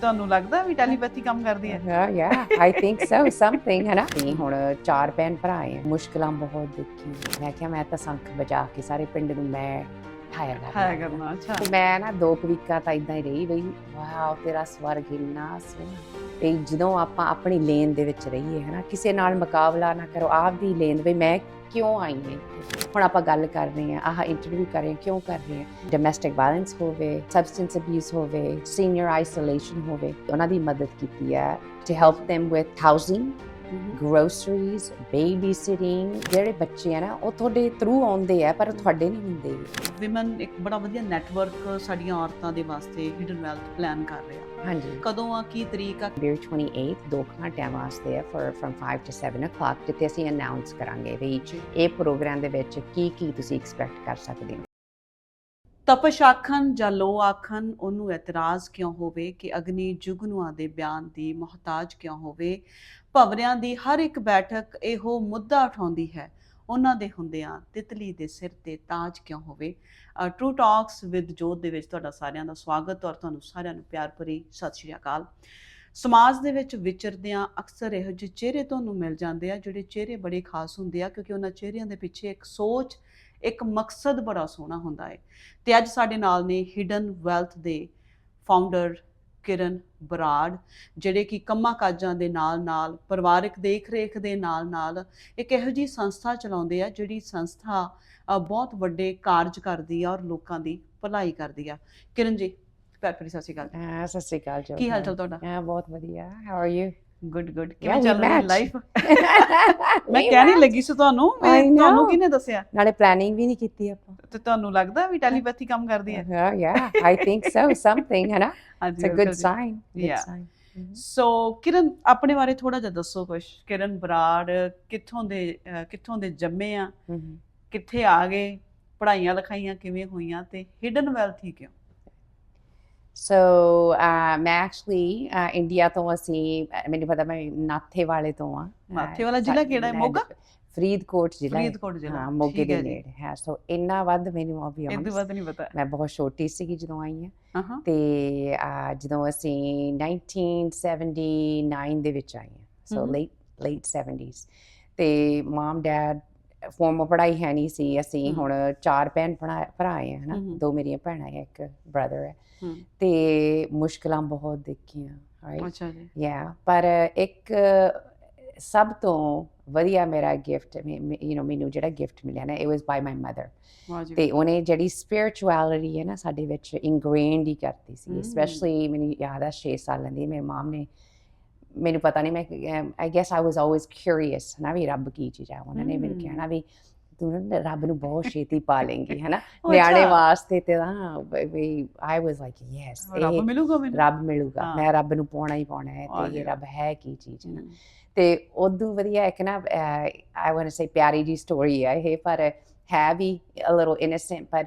ਤੁਹਾਨੂੰ ਲੱਗਦਾ ਵੀ ਟੈਲੀਪੈਥੀ ਕੰਮ ਕਰਦੀ ਹੈ Yeah, yeah, I think so. Something ਹੈ ਨਾ ਅਸੀਂ ਹੁਣ ਚਾਰ ਭੈਣ ਭਰਾ ਆ ਮੁਸ਼ਕਲਾਂ ਬਹੁਤ ਦੇਖੀ ਮੈਂ ਕਿਹਾ ਮੈਂ ਤਾਂ ਸੰਖ ਬਚਾ ਕੇ ਸਾਰੇ ਪਿੰਡ ਨੂੰ ਮੈਂ ਠਾਇਆ ਕਰਨਾ। ਹੈ ਕਰਨਾ ਅੱਛਾ। ਤੇ ਮੈਂ ਨਾ ਦੋ ਕੁ ਵੀਕਾਂ ਤਾਂ ਇਦਾਂ ਹੀ ਰਹੀ ਬਈ ਵਾਓ ਤੇਰਾ ਸਵਰਗ ਇੰਨਾ ਸੋਹਣਾ। ਤੇ ਜਦੋਂ ਆਪਾਂ ਆਪਣੀ ਲੇਨ ਦੇ ਵਿੱਚ ਰਹੀਏ ਹਨਾ ਕਿਸੇ ਨਾਲ ਮੁਕਾਬਲਾ ਨਾ ਕਰੋ ਆਪਦੀ ਲੇਨ ਵੀ ਮੈਂ ਕਿਉਂ ਆਈ ਹਾਂ ਇੱਥੇ? ਹੁਣ ਆਪਾਂ ਗੱਲ ਕਰ ਰਹੇ ਹਾਂ ਆਹ ਇੰਟਰਵਿਊ ਕਰ ਰਹੇ ਹਾਂ ਕਿਉਂ ਕਰ ਰਹੇ ਹਾਂ ਡੋਮੈਸਟਿਕ ਵਾਇਲੈਂਸ ਹੋਵੇ ਸਬਸਟੈਂਸ ਅਬਿਊਜ਼ ਹੋਵੇ ਸੀਨੀਅਰ ਆਈਸੋਲੇਸ਼ਨ ਹੋਵੇ ਉਹਨਾਂ ਦੀ ਮਦਦ ਕੀਤੀ ਹੈ to help them with housing groceries babysitting ਜਿਹੜੇ ਬੱਚੇ ਆ ਨਾ ਉਹ ਤੁਹਾਡੇ ਥਰੂ ਆਉਂਦੇ ਆ ਪਰ ਤੁਹਾਡੇ ਨਹੀਂ ਹੁੰਦੇ। ਵਿਮਨ ਇੱਕ ਬੜਾ ਵਧੀਆ ਨੈਟਵਰਕ ਸਾਡੀਆਂ ਔਰਤਾਂ ਦੇ ਵਾਸਤੇ ਹਿਡਨ ਵੈਲਥ ਪਲਾਨ ਕਰ ਰਿਹਾ ਹਾਂਜੀ। ਕਦੋਂ ਆ ਕੀ ਤਰੀਕ ਆ? February 28th ਦੋ ਘੰਟਿਆਂ ਵਾਸਤੇ ਹੈ for from 5 to 7 o'clock ਜਿੱਥੇ ਅਸੀਂ ਅਨਾਉਂਸ ਕਰਾਂਗੇ ਵੀ ਇਹ ਪ੍ਰੋਗਰਾਮ ਦੇ ਵਿੱਚ ਕੀ ਕੀ ਤੁਸੀਂ ਐਕਸਪੈਕਟ ਕਰ ਸਕਦੇ ਹੋ। ਤਪਸ਼ ਆਖਣ ਜਾਂ ਲੋ ਆਖਣ ਉਹਨੂੰ ਇਤਰਾਜ਼ ਕਿਉਂ ਹੋਵੇ ਕਿ ਅਗਨੀ ਜੁਗਨੂਆਂ ਦੇ ਬਿਆਨ ਦੀ ਮੁਹਤਾਜ ਕਿਉਂ ਹੋਵੇ? ਭਵਰਿਆਂ ਦੀ ਹਰ ਇੱਕ ਬੈਠਕ ਇਹੋ ਮੁੱਦਾ ਉਠਾਉਂਦੀ ਹੈ। ਉਹਨਾਂ ਦੇ ਹੁੰਦਿਆਂ ਤਿਤਲੀ ਦੇ ਸਿਰ ਤੇ ਤਾਜ ਕਿਉਂ ਹੋਵੇ? ਟਰੂ ਟਾਕਸ ਵਿਦ ਜੋਤ ਦੇ ਵਿੱਚ ਤੁਹਾਡਾ ਸਾਰਿਆਂ ਦਾ ਸਵਾਗਤ ਔਰ ਤੁਹਾਨੂੰ ਸਾਰਿਆਂ ਨੂੰ ਪਿਆਰ ਭਰੀ ਸਤਿ ਸ਼੍ਰੀ ਅਕਾਲ। ਸਮਾਜ ਦੇ ਵਿੱਚ ਵਿਚਰਦਿਆਂ ਅਕਸਰ ਇਹੋ ਜਿਹੇ ਚਿਹਰੇ ਤੁਹਾਨੂੰ ਮਿਲ ਜਾਂਦੇ ਆ, ਜਿਹੜੇ ਚਿਹਰੇ ਬੜੇ ਖਾਸ ਹੁੰਦੇ ਆ, ਕਿਉਂਕਿ ਉਹਨਾਂ ਚਿਹਰਿਆਂ ਦੇ ਪਿੱਛੇ ਇੱਕ ਸੋਚ ਇੱਕ ਮਕਸਦ ਬੜਾ ਸੋਹਣਾ ਹੁੰਦਾ ਹੈ ਤੇ ਅੱਜ ਸਾਡੇ ਨਾਲ ਨੇ ਹਿਡਨ ਵੈਲਥ ਦੇ ਫਾਊਂਡਰ ਕਿਰਨ ਬਰਾੜ ਜਿਹੜੇ ਕਿ ਕੰਮਾਂ ਕਾਜਾਂ ਦੇ ਨਾਲ-ਨਾਲ ਪਰਿਵਾਰਕ ਦੇਖ-ਰੇਖ ਦੇ ਨਾਲ-ਨਾਲ ਇੱਕ ਇਹੋ ਜਿਹੀ ਸੰਸਥਾ ਚਲਾਉਂਦੇ ਆ ਜਿਹੜੀ ਸੰਸਥਾ ਬਹੁਤ ਵੱਡੇ ਕਾਰਜ ਕਰਦੀ ਆ ਔਰ ਲੋਕਾਂ ਦੀ ਭਲਾਈ ਕਰਦੀ ਆ। ਕਿਰਨ ਜੀ ਪਿਆਰ ਭਰੀ ਸਤਿ ਸ਼੍ਰੀ ਅਕਾਲ। ਸਤਿ ਸ਼੍ਰੀ ਅਕਾਲ ਜੋ ਕੀ ਹਾਲ ਚਾਲ ਤੁਹਾਡਾ? ਬਹੁਤ ਵਧੀਆ। How are you good good ਕਿਵੇਂ ਚੱਲ ਰਹੀ. ਲਾਈਫ ਮੈਂ ਕਹਿਣੀ ਲੱਗੀ ਸੀ ਤੁਹਾਨੂੰ know. ਤੁਹਾਨੂੰ ਕਿਹਨੇ ਦੱਸਿਆ ਨਾਲੇ ਪਲੈਨਿੰਗ ਵੀ ਨਹੀਂ ਕੀਤੀ ਆਪਾਂ ਤੇ ਤੁਹਾਨੂੰ ਲੱਗਦਾ ਵੀ ਟੈਲੀਪੈਥੀ ਕੰਮ ਕਰਦੀ ਹੈ Yeah, yeah, I think so. Something, ਹੈ ਨਾ sign. Good Yeah. sign. Mhm. ਸੋ ਕਿਰਨ ਆਪਣੇ ਬਾਰੇ ਥੋੜਾ ਜਿਹਾ ਦੱਸੋ ਕੁਝ ਕਿਰਨ ਬਰਾੜ ਕਿੱਥੋਂ ਦੇ ਕਿੱਥੋਂ ਦੇ ਜੰਮੇ ਆ Mhm. ਕਿੱਥੇ ਆ ਗਏ ਪੜ੍ਹਾਈਆਂ ਲਿਖਾਈਆਂ ਕਿਵੇਂ ਹੋਈਆਂ ਤੇ ਹਿਡਨ ਵੈਲਥ ਹੀ ਕਿਉਂ So, uh, ਮੈਂ ਐਕਚੁਅਲੀ ਇੰਡੀਆ ਤੋਂ ਅਸੀਂ ਮੈਨੂੰ ਪਤਾ ਮੈਂ ਨਾਥੇ ਵਾਲੇ ਤੋਂ ਆ ਨਾਥੇ ਵਾਲਾ ਜ਼ਿਲ੍ਹਾ ਕਿਹੜਾ ਹੈ? ਮੋਗਾ? ਫਰੀਦਕੋਟ ਜ਼ਿਲ੍ਹਾ। ਫਰੀਦਕੋਟ ਜ਼ਿਲ੍ਹਾ ਹਾਂ ਮੋਗੇ ਦੇ। ਨੇੜੇ ਹੈ ਸੋ ਇੰਨਾ ਵੱਧ ਮੈਨੂੰ ਆ ਵੀ ਇਹ ਤੋਂ ਵੱਧ ਨਹੀਂ ਪਤਾ ਮੈਂ ਬਹੁਤ ਛੋਟੀ ਸੀਗੀ ਜਦੋਂ ਆਈ ਹਾਂ ਤੇ ਜਦੋਂ ਅਸੀਂ 1979 ਦੇ ਵਿੱਚ ਆਏ ਹਾਂ ਸੋ। ਲੇਟ ਲੇਟ 70s ਤੇ ਮਮ ਡੈਡ ਫਾਰਮਲ ਪੜ੍ਹਾਈ ਹੈ ਨਹੀਂ ਸੀ ਅਸੀਂ। ਹੁਣ ਚਾਰ ਭੈਣ ਭਰਾ ਆਏ ਹਨਾ। ਦੋ ਮੇਰੀਆਂ ਭੈਣਾਂ ਹੈ ਇੱਕ ਬ੍ਰਦਰ ਹੈ। ਤੇ ਮੁਸ਼ਕਲਾਂ ਬਹੁਤ ਦੇਖੀਆਂ ਰਾਈਟ ਅੱਛਾ ਜੀ ਯਾ ਪਰ ਇੱਕ ਸਭ ਤੋਂ ਵਧੀਆ ਮੇਰਾ ਗਿਫਟ ਯੂ نو ਮੈਨੂੰ ਜਿਹੜਾ ਗਿਫਟ ਮਿਲਿਆ ਨਾ it was by my mother ਤੇ ਉਹਨੇ ਜਿਹੜੀ ਸਪਿਰਚੁਅਲਿਟੀ ਹੈ ਨਾ ਸਾਡੇ ਵਿੱਚ ਇਨਗ੍ਰੇਨਡ ਹੀ ਕਰਤੀ ਸੀ। ਸਪੈਸ਼ਲੀ ਮੈਨੂੰ ਯਾਦ ਆ 6 ਸਾਲਾਂ ਦੀ ਮੇਰੀ ਮਾਮ ਨੇ ਮੈਨੂੰ ਪਤਾ ਨਹੀਂ ਮੈਂ I guess I was always curious ਨਾ ਵੀ ਰੱਬ ਕੀ ਚੀਜ਼ ਹੈ? ਉਹਨਾਂ ਨੇ ਮੈਨੂੰ। ਕਹਿਣਾ ਵੀ ਤੂੰ ਨਾ ਰੱਬ ਨੂੰ ਬਹੁਤ ਛੇਤੀ ਪਾ ਲੇਂਗੀ ਹੈ ਨਾ ਉਹ ਨਿਆਣੇ ਵਾਸਤੇ ਤੇ ਨਾ ਵੀ ਆਈ ਵਾਸ ਲਾਈਕ ਯੈਸ ਰੱਬ ਮਿਲੂਗਾ ਮੈਨੂੰ। ਰੱਬ ਮਿਲੂਗਾ। ਹਾਂ। ਮੈਂ ਰੱਬ ਨੂੰ ਪਾਉਣਾ ਹੀ ਪਾਉਣਾ ਹੈ ਤੇ ਇਹ। ਰੱਬ ਹੈ ਕੀ ਚੀਜ਼ ਹੈ। ਨਾ। ਤੇ ਉਦੋਂ ਵਧੀਆ ਇੱਕ ਨਾ ਆਈ ਵਾਂਟ ਟੂ ਸੇ ਪਿਆਰੀ ਜੀ ਸਟੋਰੀ ਹੈ ਇਹ ਪਰ ਹੈ ਵੀ ਅ ਲਿਟਲ ਇਨੋਸੈਂਟ ਪਰ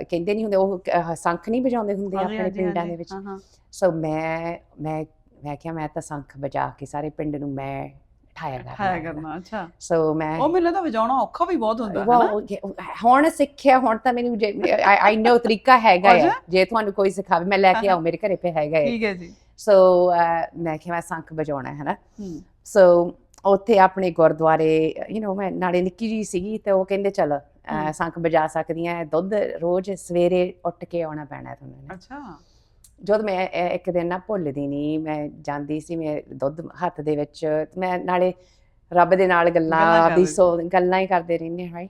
ਕਹਿੰਦੇ ਨਹੀਂ ਹੁੰਦੇ ਉਹ ਸ਼ੰਖ ਨਹੀਂ ਵਜਾਉਂਦੇ ਹੁੰਦੇ ਆਪਣੇ ਪਿੰਡਾਂ ਦੇ ਵਿੱਚ। ਹਾਂ ਹਾਂ। ਸੋ ਮੈਂ ਮੈਂ ਮੈਂ ਕਿਹਾ ਮੈਂ ਤਾਂ ਸ਼ੰਖ ਵਜਾ ਕੇ ਸਾਰੇ ਪਿੰਡ ਨੂੰ ਮੈਂ ਠਾਇਆ ਕਰਨਾ ਕਰਨਾ ਅੱਛਾ। ਸੋ ਮੈਂ ਉਹ ਮੈਨੂੰ ਲੱਗਦਾ ਵਜਾਉਣਾ ਔਖਾ ਵੀ ਬਹੁਤ ਹੁੰਦਾ ਹੈ ਨਾ ਹੁਣ ਸਿੱਖਿਆ ਹੁਣ ਤਾਂ ਮੈਨੂੰ ਆਈ ਨੋ ਤਰੀਕਾ ਹੈਗਾ ਹੈ। ਜੇ ਤੁਹਾਨੂੰ ਕੋਈ ਸਿਖਾਵੇ ਮੈਂ ਲੈ ਕੇ ਆਉ ਮੇਰੇ ਘਰੇ ਪੇ ਹੈਗਾ ਹੈ ਠੀਕ ਹੈ ਜੀ। ਸੋ ਮੈਂ ਕਿਹਾ ਮੈਂ ਸ਼ੰਖ ਵਜਾਉਣਾ ਹੈ ਨਾ ਸੋ ਉੱਥੇ ਆਪਣੇ ਗੁਰਦੁਆਰੇ ਯੂ نو ਮੈਂ ਨਾਲੇ ਨਿੱਕੀ ਜੀ ਸੀਗੀ ਤੇ ਉਹ ਕਹਿੰਦੇ ਚਲ। ਸੰਖ ਵਜਾ ਸਕਦੀਆਂ ਦੁੱਧ ਰੋਜ਼ ਸਵੇਰੇ ਉੱਠ ਕੇ ਆਉਣਾ ਪੈਣਾ ਤੁਹਾਨੂੰ। ਅੱਛਾ। ਜਦ ਮੈਂ ਇੱਕ ਦਿਨ ਨਾ ਭੁੱਲਦੀ ਨਹੀਂ ਮੈਂ ਜਾਂਦੀ ਸੀ ਮੈਂ ਦੁੱਧ ਹੱਥ ਦੇ ਵਿੱਚ ਮੈਂ ਨਾਲੇ ਰੱਬ ਦੇ ਨਾਲ ਗੱਲਾਂ ਕਰਦੇ ਸੋ ਗੱਲਾਂ ਹੀ ਕਰਦੇ ਰਹਿੰਦੇ ਹਾਂ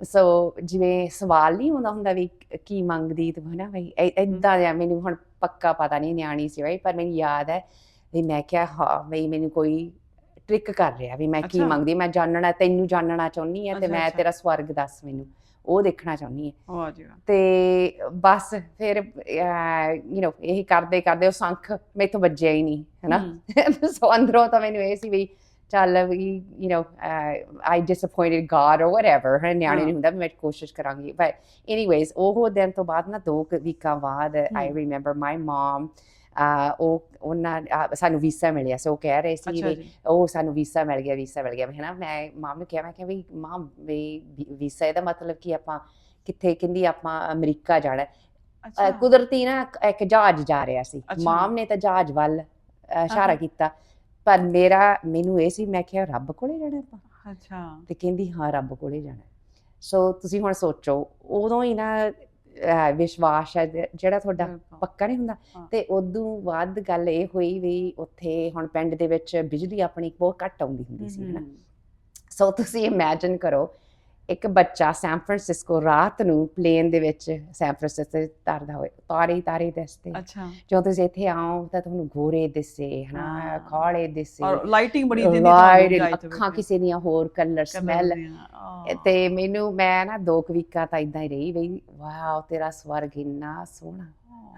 ਸੋ ਜਿਵੇਂ ਸਵਾਲ ਨਹੀਂ ਹੁੰਦਾ ਹੁੰਦਾ ਵੀ ਕੀ ਮੰਗਦੀ ਤੂੰ ਹਨਾ ਬਈ? ਇਦਾਂ ਦਾ ਮੈਨੂੰ ਹੁਣ ਪੱਕਾ ਪਤਾ ਨਹੀਂ ਨਿਆਣੀ ਸੀ ਰਾਈਟ ਪਰ ਮੈਨੂੰ ਯਾਦ ਹੈ ਵੀ ਮੈਂ ਕਿਹਾ ਹਾਂ ਬਈ ਮੈਨੂੰ ਕੋਈ ਟ੍ਰਿਕ ਕਰ ਰਿਹਾ ਵੀ ਮੈਂ ਕੀ। ਮੰਗਦੀ ਮੈਂ ਜਾਣਨਾ ਤੈਨੂੰ ਜਾਣਨਾ ਚਾਹੁੰਦੀ ਹਾਂ ਤੇ ਮੈਂ। ਤੇਰਾ ਸਵਰਗ ਦੱਸ ਮੈਨੂੰ। ਉਹ ਦੇਖਣਾ ਚਾਹੁੰਦੀ ਹਾਂ। ਵਾਹ ਤੇ ਬਸ ਫਿਰ ਯੂ نو ਇਹ ਕਰਦੇ ਕਰਦੇ ਉਹ ਸੰਖ ਮੈਥੋਂ ਵੱਜਿਆ ਹੀ ਨਹੀਂ ਹੈਨਾ? ਸੋ ਅੰਦਰੋਂ ਤਾਂ ਮੈਨੂੰ ਇਹ ਸੀ ਵੀ ਚੱਲ we you know I disappointed God or whatever ਹੈ ਨਿਆਣੇ ਨਹੀਂ ਹੁੰਦਾ ਮੈਂ ਕੋਸ਼ਿਸ਼ ਕਰਾਂਗੀ ਬਟ ਐਨੀਵੇਜ਼ ਉਹ ਦਿਨ ਤੋਂ ਬਾਅਦ ਨਾ ਦੋ ਵੀਕਾਂ ਬਾਅਦ ਆਈ ਰੀਮੈਂਬਰ ਮਾਈ ਮਮ ਉਹ ਉਹਨਾਂ ਸਾਨੂੰ ਵੀਸਾ ਮਿਲਿਆ ਸੋ ਕਹਿ ਰਹੇ ਸੀ ਵੀ ਉਹ ਸਾਨੂੰ ਵੀਸਾ ਮਿਲ ਗਿਆ ਵੀਸਾ ਮਿਲ ਗਿਆ ਹੈ ਨਾ ਮੈਂ ਮਾਮ ਨੂੰ ਕਿਹਾ ਮੈਂ ਕਿਹਾ ਵੀ ਮਾਮ ਵੀ ਵੀਸਾ ਇਹਦਾ ਮਤਲਬ ਕਿ ਆਪਾਂ ਕਿੱਥੇ ਕਹਿੰਦੀ ਆਪਾਂ ਅਮਰੀਕਾ ਜਾਣਾ ਕੁਦਰਤੀ ਨਾ ਇੱਕ- ਜਹਾਜ਼ ਜਾ ਰਿਹਾ ਸੀ। ਮਾਮ ਨੇ ਤਾਂ ਜਹਾਜ਼ ਵੱਲ ਇਸ਼ਾਰਾ। ਕੀਤਾ ਪਰ ਮੇਰਾ ਮੈਨੂੰ ਇਹ ਸੀ ਮੈਂ ਕਿਹਾ ਰੱਬ ਕੋਲੇ ਜਾਣਾ ਆਪਾਂ ਅੱਛਾ ਤੇ ਕਹਿੰਦੀ ਹਾਂ ਰੱਬ ਕੋਲੇ ਜਾਣਾ ਸੋ ਤੁਸੀਂ ਹੁਣ ਸੋਚੋ ਉਦੋਂ ਹੀ ਨਾ ਅ, ਵਿਸ਼ਵਾਸ ਹੈ ਜ- ਜਿਹੜਾ ਤੁਹਾਡਾ ਬਿਲਕੁਲ। ਪੱਕਾ ਨਹੀਂ ਹੁੰਦਾ ਹਾਂ। ਤੇ ਉਦੋਂ ਬਾਅਦ ਗੱਲ ਇਹ ਹੋਈ ਵੀ ਉੱਥੇ ਹੁਣ ਪਿੰਡ ਦੇ ਵਿੱਚ ਬਿਜਲੀ ਆਪਣੀ ਬਹੁਤ ਘੱਟ ਆਉਂਦੀ ਹੁੰਦੀ ਸੀ ਹਨਾ ਹਮ, ਸੋ ਤੁਸੀਂ ਇਮੇਜਿਨ ਕਰੋ ਇੱਕ ਬੱਚਾ ਸੈਨ ਫਰਾਂਸਿਸਕੋ ਰਾਤ ਨੂੰ ਪਲੇਨ ਦੇ ਵਿੱਚ ਸੈਨ ਫਰਾਂਸਿਸਕੋ ਤਰਦਾ ਹੋਏ ਤਾਰੇ ਤਾਰੇ ਦਿਸਦੇ। ਅੱਛਾ। ਜਦੋਂ ਤੁਸੀਂ ਇੱਥੇ ਆਓ ਤਾਂ ਤੁਹਾਨੂੰ ਗੋਰੇ ਦਿਸੇ ਹਨਾ। ਕਾਲੇ ਦਿਸੇ। ਔਰ ਲਾਈਟਿੰਗ ਬੜੀ ਦਿੰਦੀ ਲਾਈਟ ਜਾਇ ਤੇ ਅੱਖਾਂ ਕਿਸੇ ਦੀਆਂ ਹੋਰ ਕਲਰ ਸਮੈਲ ਤੇ ਮੈਨੂੰ ਮੈਂ ਨਾ ਦੋ ਕੁ ਵੀਕਾਂ ਤਾਂ ਇਦਾਂ ਹੀ ਰਹੀ ਬਈ ਵਾਓ ਤੇਰਾ ਸਵਰਗ ਇੰਨਾ ਸੋਹਣਾ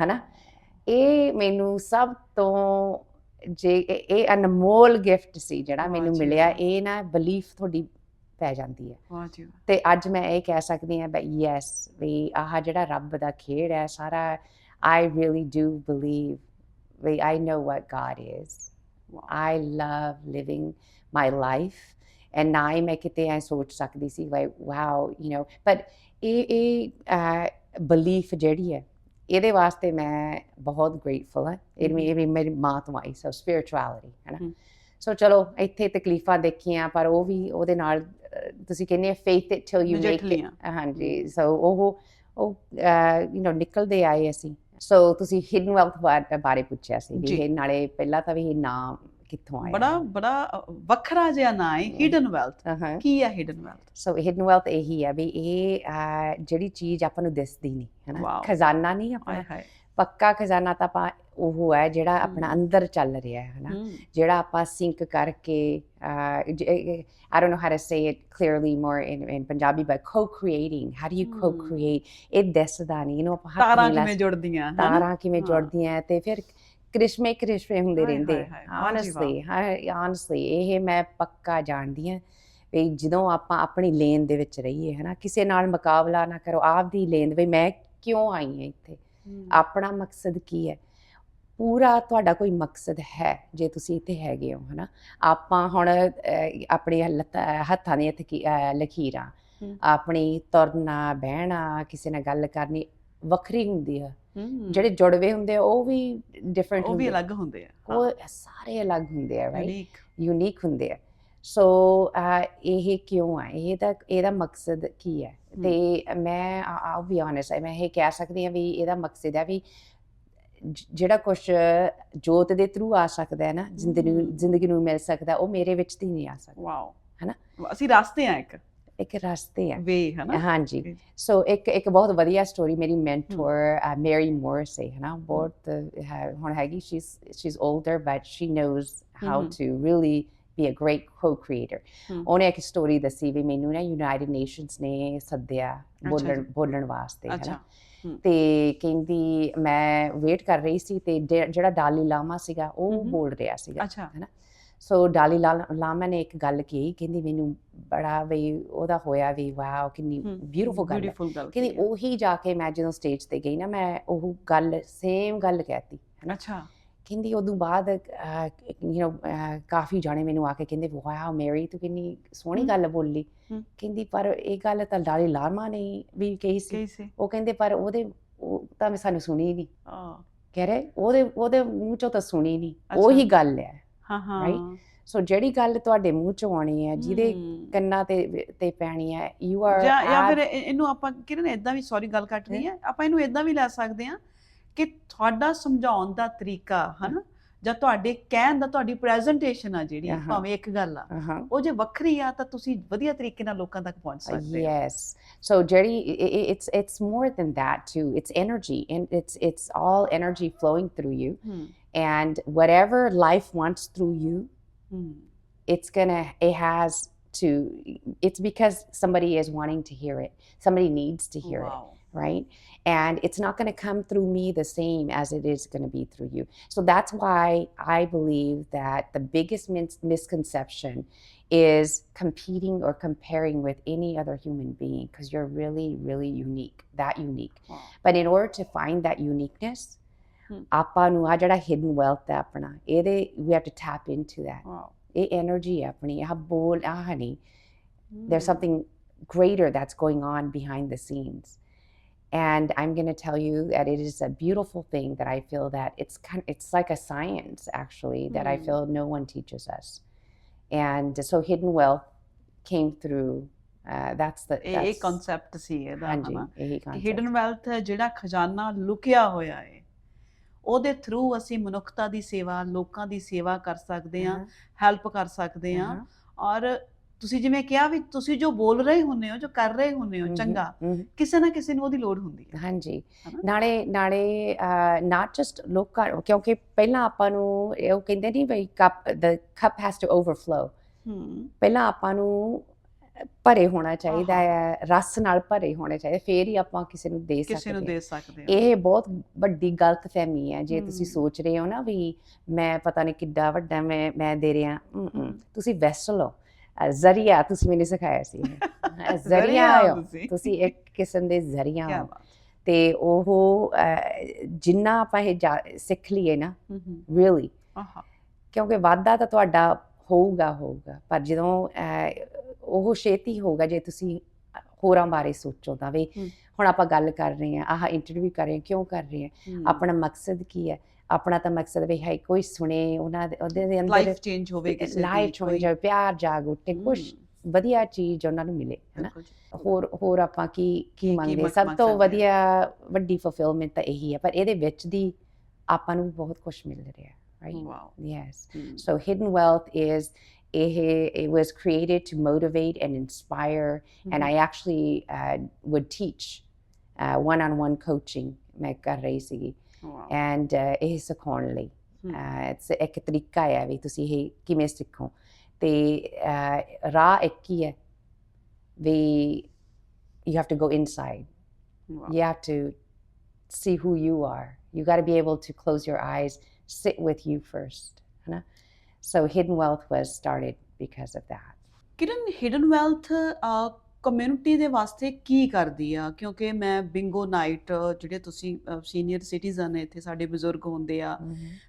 ਹਨਾ? ਇਹ ਮੈਨੂੰ ਸਭ ਤੋਂ ਜੇ ਇਹ ਅਨਮੋਲ ਗਿਫਟ ਸੀ ਜਿਹੜਾ ਮੈਨੂੰ ਮਿਲਿਆ। ਇਹ ਨਾ ਬਲੀਫ ਤੁਹਾਡੀ ਪੈ ਜਾਂਦੀ ਹੈ ਵਾਹ ਜੀ। ਤੇ ਅੱਜ ਮੈਂ ਇਹ ਕਹਿ ਸਕਦੀ ਹਾਂ ਬਈ ਯੈਸ ਵੀ ਆਹ ਜਿਹੜਾ ਰੱਬ ਦਾ ਖੇਡ ਹੈ ਸਾਰਾ I really do believe we I know what God is. I love living my life and ਨਾ ਹੀ ਮੈਂ ਕਿਤੇ ਐ ਸੋਚ ਸਕਦੀ ਸੀ like wow you know but ਇਹ ਇਹ ਬਲੀਫ ਜਿਹੜੀ ਹੈ ਇਹਦੇ ਵਾਸਤੇ ਮੈਂ ਬਹੁਤ ਗ੍ਰੇਟਫੁਲ ਹਾਂ ਇਹ ਮੇਰੀ ਮਾਂ ਤੋਂ ਆਈ ਸੋ ਸਪਿਰਚੁਅਲਿਟੀ ਹੈ ਨਾ। ਸੋ ਚਲੋ ਇੱਥੇ ਤਕਲੀਫਾਂ ਦੇਖੀਆਂ ਪਰ ਉਹ ਵੀ ਉਹਦੇ ਨਾਲ ਤੁਸੀਂ ਕਹਿੰਦੇ faith it till you make. It ਹਾਂਜੀ ਸੋ ਉਹ ਉਹ ਯੂ نو ਨਿਕਲਦੇ ਆਏ ਅਸੀਂ। ਸੋ ਤੁਸੀਂ ਹਿਡਨ ਵੈਲਥ ਬਾਰੇ ਪੁੱਛਿਆ ਸੀ ਵੀ। ਇਹ ਨਾਲੇ ਪਹਿਲਾਂ ਤਾਂ ਵੀ ਇਹ ਨਾਮ ਕਿੱਥੋਂ ਆਇਆ? ਬੜਾ ਬੜਾ ਵੱਖਰਾ ਜਿਹਾ ਨਾਂ ਹੈ ਹਿਡਨ ਵੈਲਥ ਕੀ ਹੈ hidden wealth so hidden wealth ਇਹੀ ਹੈ ਵੀ ਇਹ ਜਿਹੜੀ ਚੀਜ਼ ਆਪਾਂ ਨੂੰ ਦਿਸਦੀ ਨਹੀਂ ਹੈ ਨਾ. ਖਜ਼ਾਨਾ ਨਹੀਂ ਆਪਣਾ ਹਾਏ। ਪੱਕਾ ਖਜ਼ਾਨਾ ਤਾਂ ਆਪਾਂ ਉਹ ਹੈ ਜਿਹੜਾ ਆਪਣਾ। ਅੰਦਰ ਚੱਲ ਰਿਹਾ ਹੈ ਨਾ ਹਮ, ਜਿਹੜਾ ਆਪਾਂ ਸਿੰਕ ਕਰਕੇ I don't know how to say it clearly more in, in Punjabi but co-creating how do you co-create? ਇਹ ਦਿਸਦਾ ਨਹੀਂ ਇਹਨੂੰ ਆਪਾਂ ਤਾਰਾਂ ਕਿਵੇਂ ਜੁੜਦੀਆਂ ਹਨਾ? ਤਾਰਾਂ ਕਿਵੇਂ। ਜੁੜਦੀਆਂ ਤੇ ਫਿਰ ਕ੍ਰਿਸ਼ਮੇ ਕ੍ਰਿਸ਼ਮੇ ਹੁੰਦੇ ਰਹਿੰਦੇ honestly honestly ਇਹ ਮੈਂ ਪੱਕਾ ਜਾਣਦੀ ਹਾਂ ਵੀ ਜਦੋਂ ਆਪਾਂ ਆਪਣੀ ਲੇਨ ਦੇ ਵਿੱਚ ਰਹੀਏ ਹਨਾ? ਕਿਸੇ ਨਾਲ ਮੁਕਾਬਲਾ ਨਾ ਕਰੋ ਆਪਦੀ ਲੇਨ ਵੀ ਮੈਂ ਕਿਉਂ ਆਈ ਹਾਂ ਇੱਥੇ? ਆਪਣਾ ਮਕਸਦ ਕੀ ਹੈ? ਪੂਰਾ ਤੁਹਾਡਾ ਕੋਈ ਮਕਸਦ ਹੈ ਜੇ ਤੁਸੀਂ ਇੱਥੇ ਹੈਗੇ ਹੋ ਹਨਾ? ਆਪਾਂ ਹੁਣ ਲੱਤਾਂ- ਹੱਥਾਂ ਦੀਆਂ ਹਮ। ਆਪਣੀ ਤੁਰਨਾ ਬਹਿਣਾ ਕਿਸੇ ਨਾਲ ਗੱਲ ਕਰਨੀ ਵੱਖਰੀ ਹੁੰਦੀ ਆ। ਜਿਹੜੇ ਜੁੜਵੇ ਹੁੰਦੇ ਆ ਉਹ ਵੀ ਡਿਫਰੈਂਟ ਉਹ ਵੀ। ਅਲੱਗ ਹੁੰਦੇ ਆ। ਉਹ ਸਾਰੇ ਅਲੱਗ ਹੁੰਦੇ ਆ ਰਾਈਟ ਯੂਨੀਕ ਹੁੰਦੇ ਆ। ਸੋ ਇਹ ਕਿਉਂ ਆ? ਇਹਦਾ ਇਹਦਾ ਮਕਸਦ ਕੀ ਹੈ। ਤੇ ਮੈਂ ਆਲ ਬੀ ਆਨੈਸਟ ਮੈਂ ਇਹ ਕਹਿ ਸਕਦੀ ਹਾਂ ਵੀ ਇਹਦਾ ਮਕਸਦ ਹੈ ਵੀ ਜਿਹੜਾ ਕੁਝ ਜੋਤ ਦੇ ਥਰੂ ਆ ਸਕਦਾ ਹੈ ਨਾ ਜ਼ਿੰਦਗੀ ਨੂੰ ਹਮ। ਜ਼ਿੰਦਗੀ ਨੂੰ ਮਿਲ ਸਕਦਾ ਉਹ ਮੇਰੇ ਵਿੱਚ ਦੀ ਨਹੀਂ ਆ ਸਕਦਾ। ਵਾਓ ਹਨਾ? ਅਸੀਂ ਰਸਤੇ ਆ ਇੱਕ। ਇੱਕ ਰਸਤੇ ਹੈ ਵੇ ਹਨਾ? ਹਾਂਜੀ. ਸੋ ਇੱਕ ਇੱਕ ਬਹੁਤ ਵਧੀਆ ਸਟੋਰੀ ਮੇਰੀ ਮੈਂਟੋਰ ਮੈਰੀ ਮੋਰਸੇ ਹੈ। ਨਾ ਬਹੁਤ ਹੁਣ ਹੈਗੀ she she is older but she knows how. To really be a great co-creator. ਉਹਨੇ ਇੱਕ ਸਟੋਰੀ ਦੱਸੀ ਵੀ ਮੈਨੂੰ ਨਾ ਯੂਨਾਈਟਿਡ ਨੇਸ਼ਨਸ ਨੇ ਸੱਦਿਆ ਬੋਲਣ। ਬੋਲਣ ਵਾਸਤੇ ਹੈ ਅੱਛਾ ਨਾ ਤੇ ਕਹਿੰਦੀ ਮੈਂ ਵੇਟ ਕਰ ਰਹੀ ਸੀ ਤੇ ਜਿਹੜਾ ਡਾਲੀ ਲਾਮਾ ਸੀਗਾ ਉਹ। ਬੋਲ ਰਿਹਾ ਸੀਗਾ ਅੱਛਾ ਸੋ ਡਾਲੀ ਲਾਮਾ ਨੇ ਇੱਕ ਗੱਲ ਕਹੀ ਕਹਿੰਦੀ ਮੈਨੂੰ ਬੜਾ ਵੀ ਉਹਦਾ ਹੋਇਆ ਵੀ ਵਾਓ ਕਿੰਨੀ ਬਿਊਟੀਫੁਲ ਗੱਲ ਕਹਿੰਦੀ। ਉਹੀ ਜਾ ਕੇ ਮੈਂ ਜਦੋਂ ਸਟੇਜ ਤੇ ਗਈ ਨਾ ਮੈਂ ਉਹ ਗੱਲ ਸੇਮ ਗੱਲ ਕਹਿਤੀ ਹੈਨਾ ਅੱਛਾ ਕਹਿੰਦੀ ਉਦੋਂ ਬਾਅਦ ਯੂ نو ਕਾਫੀ ਜਾਣੇ ਮੈਨੂੰ ਆ ਕੇ ਕਹਿੰਦੇ ਵਾਓ ਮੈਰੀ ਤੂੰ ਕਿੰਨੀ ਸੋਹਣੀ। ਗੱਲ ਬੋਲੀ। ਕਹਿੰਦੀ ਪਰ ਇਹ ਗੱਲ ਤਾਂ ਡਾਲੀ ਲਾਮਾ ਨੇ ਵੀ ਕਹੀ ਸੀ ਉਹ ਕਹਿੰਦੇ ਪਰ ਉਹਦੇ ਉਹ ਤਾਂ ਮੈਂ ਸਾਨੂੰ ਸੁਣੀ ਨਹੀਂ ਆ ਕਹਿ ਰਹੇ ਉਹਦੇ ਉਹਦੇ ਮੂੰਹ ਚੋਂ ਤਾਂ ਸੁਣੀ ਨਹੀਂ। ਉਹੀ ਗੱਲ ਹੈ ਹਾਂ ਹਾਂ Right? ਸੋ ਜਿਹੜੀ ਗੱਲ ਤੁਹਾਡੇ ਮੂੰਹ ਚੋਂ ਆਉਣੀ ਹੈ ਜਿਹਦੇ। ਕੰਨਾਂ ਤੇ ਤੇ ਪੈਣੀ ਹੈ ਯੂ ਆਰ ਜਾਂ ਫਿਰ ਇਹ- ਇਹਨੂੰ ਆਪਾਂ ਕਿਰਨ ਇਦਾਂ ਵੀ ਸੌਰੀ ਗੱਲ ਕੱਟ ਰਹੀ ਹੈ ਆਪਾਂ ਇਹਨੂੰ ਇਦਾਂ ਵੀ ਲੈ ਸਕਦੇ ਹਾਂ ਕਿ ਤੁਹਾਡਾ ਸਮਝਾਉਣ ਦਾ ਤਰੀਕਾ ਹਨਾ ਜਾਂ ਤੁਹਾਡੇ ਕਹਿਣ ਦਾ ਤੁਹਾਡੀ ਪ੍ਰੈਜੈਂਟੇਸ਼ਨ ਆ ਜਿਹੜੀ ਹਾਂ। ਭਾਵੇਂ ਇੱਕ ਗੱਲ ਆ ਹਾਂ ਉਹ ਜੇ ਵੱਖਰੀ ਆ ਤਾਂ ਤੁਸੀਂ ਵਧੀਆ ਤਰੀਕੇ ਨਾਲ ਲੋਕਾਂ ਤੱਕ ਪਹੁੰਚ ਸਕਦੇ ਹੋ yes so jerry i- i- it's it's more than that too it's energy and it's it's all energy flowing through you hmm, and whatever life wants through you hmm, it's gonna it has to it's because somebody is wanting to hear it somebody needs to hear it wow. right? And it's not going to come through me the same as it is going to be through you. So that's why I believe that the biggest mis- misconception is competing or comparing with any other human being because you're really, really unique, that unique. wow. But in order to find that uniqueness, Hmm. ਆਪਾਂ ਨੂੰ ਆ ਜਿਹੜਾ hidden wealth ਹੈ ਆਪਣਾ ਇਹਦੇ we have to tap into that. wow. ਇਹ energy ਹੈ ਆਪਣੀ ਆਹ ਬੋਲ ਆਹ ਨਹੀਂ there's hmm, something greater that's going on behind the scenes and i'm going to tell you that it is a beautiful thing that i feel that it's kind it's like a science actually that i Hmm. feel no one teaches us and so hidden wealth came through uh, that's the ਇਹ ਇਹ that's- concept ਸੀ ਇਹਦਾ ਹਾਂਜੀ ਹਨਾ ਇਹੀ concept hidden wealth ਜਿਹੜਾ ਖਜ਼ਾਨਾ ਲੁਕਿਆ ਹੋਇਆ ਹੈ ਉਹਦੇ ਥਰੂ ਅਸੀਂ ਮਨੁੱਖਤਾ ਦੀ ਸੇਵਾ ਲੋਕਾਂ ਦੀ ਸੇਵਾ ਕਰ ਸਕਦੇ ਹਾਂ ਹਾਂ, ਹੈਲਪ ਕਰ ਸਕਦੇ ਹਾਂ ਹਾਂ। ਔਰ ਤੁਸੀਂ ਜਿਵੇਂ ਕਿਹਾ ਵੀ ਤੁਸੀਂ ਜੋ ਬੋਲ ਰਹੇ ਹੁੰਦੇ ਹੋ ਜੋ ਕਰ ਰਹੇ ਹੁੰਦੇ ਹੋ ਚੰਗਾ ਕਿਸੇ ਨਾ ਕਿਸੇ ਨੂੰ ਉਹਦੀ ਲੋੜ ਹੁੰਦੀ ਹੈ ਹਾਂਜੀ ਹਨਾ? ਨਾਲੇ ਨਾਲੇ ਨਾਟ ਜਸਟ ਲੋਕਾਂ ਕਿਉਂਕਿ ਪਹਿਲਾਂ ਆਪਾਂ ਨੂੰ ਉਹ ਕਹਿੰਦੇ ਨਹੀਂ ਬਈ cup the cup has to overflow ਪਹਿਲਾਂ ਆਪਾਂ ਨੂੰ ਭਰੇ ਹੋਣਾ ਚਾਹੀਦਾ। ਹੈ ਰਸ ਨਾਲ ਭਰੇ ਹੋਣੇ ਚਾਹੀਦੇ ਫੇਰ ਹੀ ਆਪਾਂ ਕਿਸੇ ਨੂੰ ਦੇ ਕਿਸੇ ਸਕਦੇ ਨੂੰ ਹਾਂ। ਦੇ ਸਕਦੇ ਹਾਂ ਇਹ ਬਹੁਤ ਵੱਡੀ ਗਲਤਫਹਿਮੀ ਹੈ ਜੇ ਤੁਸੀਂ। ਸੋਚ ਰਹੇ ਹੋ ਨਾ ਵੀ ਮੈਂ ਪਤਾ ਨਹੀਂ ਕਿੱਡਾ ਵੱਡਾ ਮੈਂ ਮੈਂ ਦੇ ਰਿਹਾ। ਤੁਸੀਂ ਵੈਸਲ ਹੋ ਜ਼ਰੀਆ ਤੁਸੀਂ ਮੈਨੂੰ ਸਿਖਾਇਆ ਸੀ ਜ਼ਰੀਆ ਹੋ ਤੁਸੀਂ। ਇੱਕ ਕਿਸਮ ਦੇ ਜ਼ਰੀਆ ਹੋ ਤੇ ਉਹ ਜਿੰਨਾ ਆਪਾਂ ਇਹ ਸਿੱਖ ਲਈਏ ਨਾ ਰੀਅਲੀ ਕਿਉਂਕਿ ਵਾਧਾ ਤਾਂ ਤੁਹਾਡਾ ਹੋਊਗਾ ਹੋਊਗਾ ਪਰ ਜਦੋਂ ਉਹ ਛੇਤੀ ਹੋਊਗਾ ਜੇ ਤੁਸੀਂ ਹੋਰਾਂ ਬਾਰੇ ਸੋਚੋ ਤਾਂ ਵੀ। ਹੁਣ ਆਪਾਂ ਗੱਲ ਕਰ ਰਹੇ ਹਾਂ ਆਹ ਇੰਟਰਵਿਊ ਕਰ ਰਹੇ ਕਿਉਂ ਕਰ ਰਹੇ ਹੂੰ। ਆਪਣਾ ਮਕਸਦ ਕੀ ਹੈ ਆਪਣਾ ਤਾਂ ਮਕਸਦ ਵੀ ਹੈ ਕੋਈ ਸੁਣੇ ਉਹਨਾਂ ਦੇ ਉਹਦੇ ਅੰਦਰ ਲਾਈਫ ਚੇਂਜ ਹੋਵੇ ਕਿਸੇ ਦੀ ਲਾਈਫ ਕੋਈ- ਚੋਂ ਪਿਆਰ ਜਾਗ ਉੱਠੇ ਕੁਝ ਵਧੀਆ ਚੀਜ਼ ਉਹਨਾਂ ਨੂੰ ਮਿਲੇ ਹਨਾ। ਹੋਰ ਹੋਰ ਆਪਾਂ ਕੀ ਕੀ ਮੰਗਦੇ? ਮੰਗ- ਸਭ ਤੋਂ। ਵਧੀਆ ਵੱਡੀ ਫੁਲਫਿਲਮੈਂਟ ਤਾਂ ਇਹੀ ਹੈ ਪਰ ਇਹਦੇ ਵਿੱਚ ਦੀ ਆਪਾਂ ਨੂੰ ਬਹੁਤ ਕੁਝ ਮਿਲ ਰਿਹਾ right wow yes hmm, So hidden wealth is it was created to motivate and inspire, and I actually uh, would teach uh, one-on-one coaching. ਮੈਂ ਕਰ ਰਹੀ ਸੀਗੀ। ਵਾਓ and uh, ਇਹ ਸਿਖਾਉਣ ਲਈ ਹਮ। uh, it's ਇੱਕ ਤਰੀਕਾ ਹੈ ਵੀ ਤੁਸੀਂ ਇਹ ਕਿਵੇਂ ਸਿੱਖੋ ਤੇ uh, ਰਾਹ ਇੱਕ ਹੀ ਹੈ ਵੀ you have to go inside wow you have to see who you are. You got to be able to close your eyes, sit with you first. ਹਨਾ? So hidden wealth was started because of that. Kiran hidden wealth community ਦੇ ਵਾਸਤੇ ਕੀ ਕਰਦੀ ਆ? ਕਿਉਂਕਿ ਮੈਂ Bingo night ਜਿਹੜੇ ਤੁਸੀਂ senior citizen ਇੱਥੇ ਸਾਡੇ ਬਜ਼ੁਰਗ ਹੁੰਦੇ ਆ